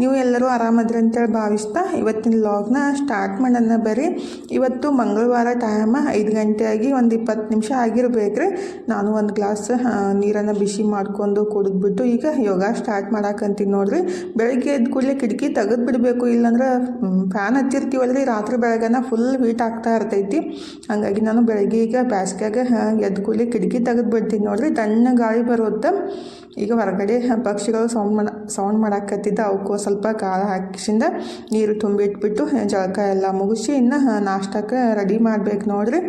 ನೀವು ಎಲ್ಲರೂ ಆರಾಮದ್ರಿ ಅಂತೇಳಿ ಭಾವಿಸ್ತಾ ಇವತ್ತಿನ ಲಾಗ್ನ ಸ್ಟಾರ್ಟ್ ಮಾಡೋಣ ಬರ್ರಿ. ಇವತ್ತು ಮಂಗಳವಾರ ಟೈಮ ಐದು ಗಂಟೆ ಆಗಿ ಒಂದು ಇಪ್ಪತ್ತು ನಿಮಿಷ ಆಗಿರ್ಬೇಕ್ರಿ. ನಾನು ಒಂದು ಗ್ಲಾಸ್ ನೀರನ್ನು ಬಿಸಿ ಮಾಡ್ಕೊಂಡು ಕುಡಿದ್ಬಿಟ್ಟು ಈಗ ಯೋಗ ಸ್ಟಾರ್ಟ್ ಮಾಡಾಕಂತೀನಿ ನೋಡ್ರಿ. ಬೆಳಗ್ಗೆ ಎದ್ದ ಕೂಡಲೇ ಕಿಟಕಿ ತೆಗೆದು ಬಿಡಬೇಕು. ಇಲ್ಲಾಂದ್ರೆ ಫ್ಯಾನ್ ಹಚ್ಚಿರ್ತೀವಲ್ರಿ. ರಾತ್ರಿ ಬೆಳಗನ ಫುಲ್ ಹೀಟ್ ಆಗ್ತಾ ಇರ್ತೈತಿ. ಹಾಗಾಗಿ ನಾನು ಬೆಳಗ್ಗೆ ಈಗ ಬ್ಯಾಸ್ಗ್ಯಾಗ ಎದ್ದು ಕೂಡಲೇ ಕಿಟಕಿ ತೆಗೆದು ಬಿಡ್ತೀನಿ ನೋಡ್ರಿ. ತಣ್ಣ ಗಾಳಿ ಬರುತ್ತೆ. ಈಗ ಹೊರಗಡೆ ಪಕ್ಷಿಗಳು ಸೌಂಡ್ ಮಾಡ ಸೌಂಡ್ ಮಾಡಾಕತ್ತಿದ್ದ. ಅವಕ್ಕೂ ಸ್ವಲ್ಪ ಕಾಳು ಹಾಕಿಸಿಂದ ನೀರು ತುಂಬಿಟ್ಬಿಟ್ಟು ಜಳಕ ಎಲ್ಲ ಮುಗಿಸಿ ಇನ್ನು ನಾಷ್ಟಕ್ಕೆ ರೆಡಿ ಮಾಡ್ಬೇಕು ನೋಡ್ರಿ.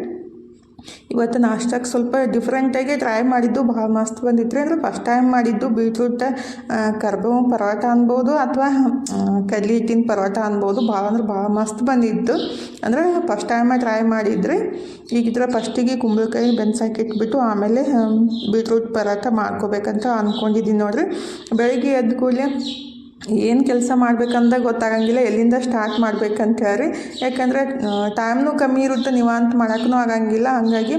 ಇವತ್ತು ನಾಷ್ಟಕ್ಕೆ ಸ್ವಲ್ಪ ಡಿಫ್ರೆಂಟಾಗಿ ಟ್ರೈ ಮಾಡಿದ್ದು, ಭಾಳ ಮಸ್ತ್ ಬಂದಿತ್ತು ರೀ ಅಂದ್ರೆ ಫಸ್ಟ್ ಟೈಮ್ ಮಾಡಿದ್ದು ಬೀಟ್ರೂಟ್ ಕರ್ಬೇವು ಪರೋಟ ಅನ್ಬೋದು ಅಥವಾ ಕಡ್ಲಿ ಹಿಟ್ಟಿನ ಪರೋಟ ಅನ್ಬೋದು. ಭಾಳ ಅಂದ್ರೆ ಭಾಳ ಮಸ್ತ್ ಬಂದಿತ್ತು. ಅಂದ್ರೆ ಫಸ್ಟ್ ಟೈಮ ಟ್ರೈ ಮಾಡಿದ್ರಿ. ಈಗ ಇದ್ರ ಫಸ್ಟಿಗೆ ಕುಂಬಳಕಾಯಿ ಬೆನ್ಸಾಕಿಟ್ಬಿಟ್ಟು ಆಮೇಲೆ ಬೀಟ್ರೂಟ್ ಪರೋಟ ಮಾಡ್ಕೋಬೇಕಂತ ಅಂದ್ಕೊಂಡಿದ್ದೀನಿ ನೋಡ್ರಿ. ಬೆಳಿಗ್ಗೆ ಎದ್ದ ಕೂಡಲೇ ಏನು ಕೆಲಸ ಮಾಡಬೇಕಂತ ಗೊತ್ತಾಗಂಗಿಲ್ಲ, ಎಲ್ಲಿಂದ ಸ್ಟಾರ್ಟ್ ಮಾಡ್ಬೇಕಂತ ಹೇಳ್ರಿ. ಯಾಕಂದರೆ ಟೈಮ್ನೂ ಕಮ್ಮಿ ಇರುತ್ತೆ, ನಿವಾಂತ ಮಾಡೋಕ್ಕೂ ಆಗಂಗಿಲ್ಲ. ಹಾಗಾಗಿ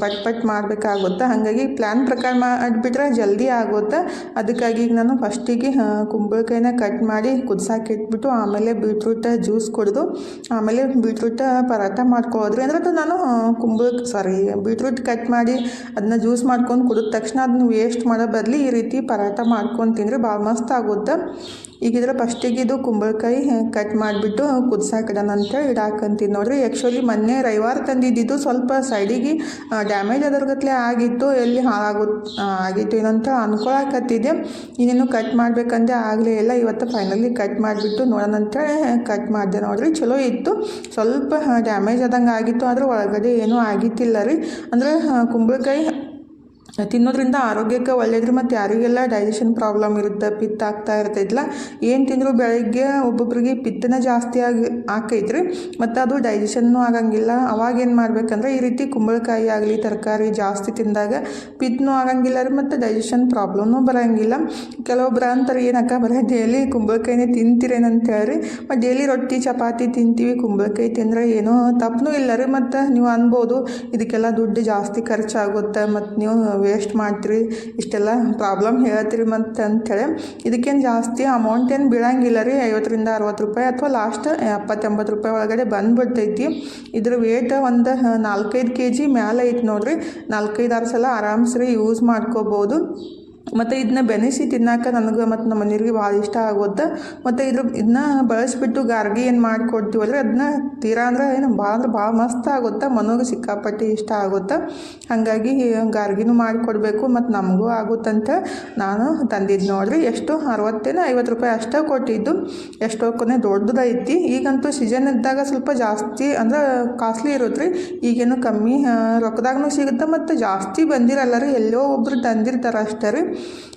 ಪಟ್ ಪಟ್ ಮಾಡಬೇಕಾಗುತ್ತೆ. ಹಾಗಾಗಿ ಪ್ಲ್ಯಾನ್ ಪ್ರಕಾರ ಮಾಡಿಬಿಟ್ರೆ ಜಲ್ದಿ ಆಗುತ್ತೆ. ಅದಕ್ಕಾಗಿ ಈಗ ನಾನು ಫಸ್ಟಿಗೆ ಕುಂಬಳಕಾಯಿನ ಕಟ್ ಮಾಡಿ ಕುದ್ಸಾಕಿ ಇಟ್ಬಿಟ್ಟು, ಆಮೇಲೆ ಬೀಟ್ರೂಟ ಜ್ಯೂಸ್ ಕುಡಿದು, ಆಮೇಲೆ ಬೀಟ್ರೂಟ ಪರಾಟ ಮಾಡ್ಕೊಳೋದ್ರಿ ಅಂದ್ರೆ ಅದು ನಾನು ಕುಂಬಳ ಸಾರಿ ಬೀಟ್ರೂಟ್ ಕಟ್ ಮಾಡಿ ಅದನ್ನ ಜ್ಯೂಸ್ ಮಾಡ್ಕೊಂಡು ಕುಡಿದ ತಕ್ಷಣ ಅದನ್ನ ವೇಸ್ಟ್ ಮಾಡೋ ಬದಲು ಈ ರೀತಿ ಪರಾಟ ಮಾಡ್ಕೊಂಡು ತಿಂದರೆ ಭಾಳ ಮಸ್ತ್ ಆಗುತ್ತೆ. ಈಗಿದ್ರೆ ಫಸ್ಟಿಗೆ ಇದು ಕುಂಬಳಕಾಯಿ ಕಟ್ ಮಾಡಿಬಿಟ್ಟು ಕುದಿಸಾಕಿಡೋಣ ಅಂತೇಳಿ ಇಡಾಕಂತೀನಿ ನೋಡ್ರಿ. ಆ್ಯಕ್ಚುಲಿ ಮೊನ್ನೆ ರವಿವಾರ ತಂದಿದ್ದಿದ್ದು ಸ್ವಲ್ಪ ಸೈಡಿಗೆ ಡ್ಯಾಮೇಜ್ ಅದರ್ಗತ್ಲೆ ಆಗಿತ್ತು, ಎಲ್ಲಿ ಹಾಳಾಗು ಆಗಿತ್ತು ಏನಂತ ಅನ್ಕೊಳಕತ್ತಿದ್ದೆ. ಇನ್ನೇನು ಕಟ್ ಮಾಡಬೇಕಂದ್ರೆ ಆಗಲೇ ಇಲ್ಲ, ಇವತ್ತು ಫೈನಲಿ ಕಟ್ ಮಾಡಿಬಿಟ್ಟು ನೋಡೋಣ ಅಂತೇಳಿ ಕಟ್ ಮಾಡಿದೆ ನೋಡ್ರಿ. ಚಲೋ ಇತ್ತು. ಸ್ವಲ್ಪ ಡ್ಯಾಮೇಜ್ ಆದಂಗೆ ಆಗಿತ್ತು, ಆದ್ರೆ ಒಳಗಡೆ ಏನೂ ಆಗಿತ್ತಿಲ್ಲ ರೀ. ಅಂದರೆ ಕುಂಬಳಕಾಯಿ ತಿನ್ನೋದ್ರಿಂದ ಆರೋಗ್ಯಕ್ಕೆ ಒಳ್ಳೇದ್ರಿ ಮತ್ತು ಯಾರಿಗೆಲ್ಲ ಡೈಜೆಷನ್ ಪ್ರಾಬ್ಲಮ್ ಇರುತ್ತೆ, ಪಿತ್ತ ಆಗ್ತಾ ಇರ್ತೈತಿಲ್ಲ ಏನು ತಿಂದರೂ ಬೆಳಗ್ಗೆ ಒಬ್ಬೊಬ್ಬರಿಗೆ ಪಿತ್ತನ ಜಾಸ್ತಿ ಆಗಿ, ಆಕೈತ್ರಿ, ಮತ್ತು ಅದು ಡೈಜೆಷನ್ನು ಆಗಂಗಿಲ್ಲ. ಅವಾಗ ಏನು ಮಾಡ್ಬೇಕಂದ್ರೆ ಈ ರೀತಿ ಕುಂಬಳಕಾಯಿ ಆಗಲಿ, ತರಕಾರಿ ಜಾಸ್ತಿ ತಿಂದಾಗ ಪಿತ್ತನೂ ಆಗಂಗಿಲ್ಲ ರೀ, ಮತ್ತು ಡೈಜೆಷನ್ ಪ್ರಾಬ್ಲಮ್ನೂ ಬರೋಂಗಿಲ್ಲ. ಕೆಲವೊಬ್ರು ಅಂತಾರೆ, ಏನಕ್ಕ ಬರೀ ಡೈಲಿ ಕುಂಬಳಕಾಯಿನೇ ತಿಂತೀರೇನಂತ ಹೇಳ್ರಿ ಮತ್ತು ಡೈಲಿ ರೊಟ್ಟಿ, ಚಪಾತಿ ತಿಂತೀವಿ, ಕುಂಬಳಕಾಯಿ ತಿಂದರೆ ಏನೋ ತಪ್ಪನೂ ಇಲ್ಲ ರೀ, ಮತ್ತು ನೀವು ಅನ್ಬೋದು, ಇದಕ್ಕೆಲ್ಲ ದುಡ್ಡು ಜಾಸ್ತಿ ಖರ್ಚಾಗುತ್ತೆ, ಮತ್ತು ನೀವು ವೇಸ್ಟ್ ಮಾಡ್ತೀರಿ, ಇಷ್ಟೆಲ್ಲ ಪ್ರಾಬ್ಲಮ್ ಹೇಳ್ತೀರಿ ಮತ್ತು ಅಂಥೇಳಿ ಇದಕ್ಕೇನು ಜಾಸ್ತಿ ಅಮೌಂಟ್ ಏನು ಬೀಳಂಗಿಲ್ಲ ರೀ, ಐವತ್ತರಿಂದ ಅರವತ್ತು ರೂಪಾಯಿ ಅಥವಾ ಲಾಸ್ಟ್ ಎಪ್ಪತ್ತೆಂಬತ್ತು ರೂಪಾಯಿ ಒಳಗಡೆ ಬಂದುಬಿಡ್ತೈತಿ. ಇದ್ರ ವೇಟ್ ಒಂದು ನಾಲ್ಕೈದು ಕೆ ಜಿ ಮ್ಯಾಲೆ ಐತಿ ನೋಡಿರಿ. ನಾಲ್ಕೈದು ಆರು ಸಲ ಆರಾಮ್ಸ್ರಿ ಯೂಸ್ ಮಾಡ್ಕೋಬೋದು. ಮತ್ತು ಇದನ್ನ ಬೆನೆಸಿ ತಿನ್ನಕ್ಕೆ ನನಗೆ ಮತ್ತು ನಮ್ಮ ಮನೆಯವ್ರಿಗೆ ಭಾಳ ಇಷ್ಟ ಆಗುತ್ತೆ. ಮತ್ತು ಇದ್ರ ಇದನ್ನ ಬಳಸಿಬಿಟ್ಟು ಗಾರ್ಗಿ ಏನು ಮಾಡಿಕೊಡ್ತೀವಲ್ರಿ ಅದನ್ನ ತೀರಾ ಅಂದ್ರೆ ಏನು ಭಾಳ ಅಂದ್ರೆ ಭಾಳ ಮಸ್ತ್ ಆಗುತ್ತೆ. ಮನೋಗೆ ಸಿಕ್ಕಾಪಟ್ಟೆ ಇಷ್ಟ ಆಗುತ್ತೆ. ಹಾಗಾಗಿ ಗಾರ್ಗಿನೂ ಮಾಡಿಕೊಡ್ಬೇಕು ಮತ್ತು ನಮಗೂ ಆಗುತ್ತಂತ. ನಾನು ತಂದಿದ್ದು ನೋಡ್ರಿ, ಎಷ್ಟು? ಅರವತ್ತೇನು ಐವತ್ತು ರೂಪಾಯಿ ಅಷ್ಟೇ ಕೊಟ್ಟಿದ್ದು. ಎಷ್ಟೋ ಕೊನೆ ದೊಡ್ಡದೈತಿ. ಈಗಂತೂ ಸೀಸನ್ ಇದ್ದಾಗ ಸ್ವಲ್ಪ ಜಾಸ್ತಿ ಅಂದ್ರೆ ಕಾಸ್ಟ್ಲಿ ಇರುತ್ತೆ ಈಗೇನು ಕಮ್ಮಿ ರೊಕ್ಕದಾಗೂ ಸಿಗುತ್ತೆ. ಮತ್ತು ಜಾಸ್ತಿ ಬಂದಿರಲ್ಲ ರೀ. ಎಲ್ಲೋ ಒಬ್ರು ತಂದಿರ್ತಾರೆ ಅಷ್ಟೇ ರೀ.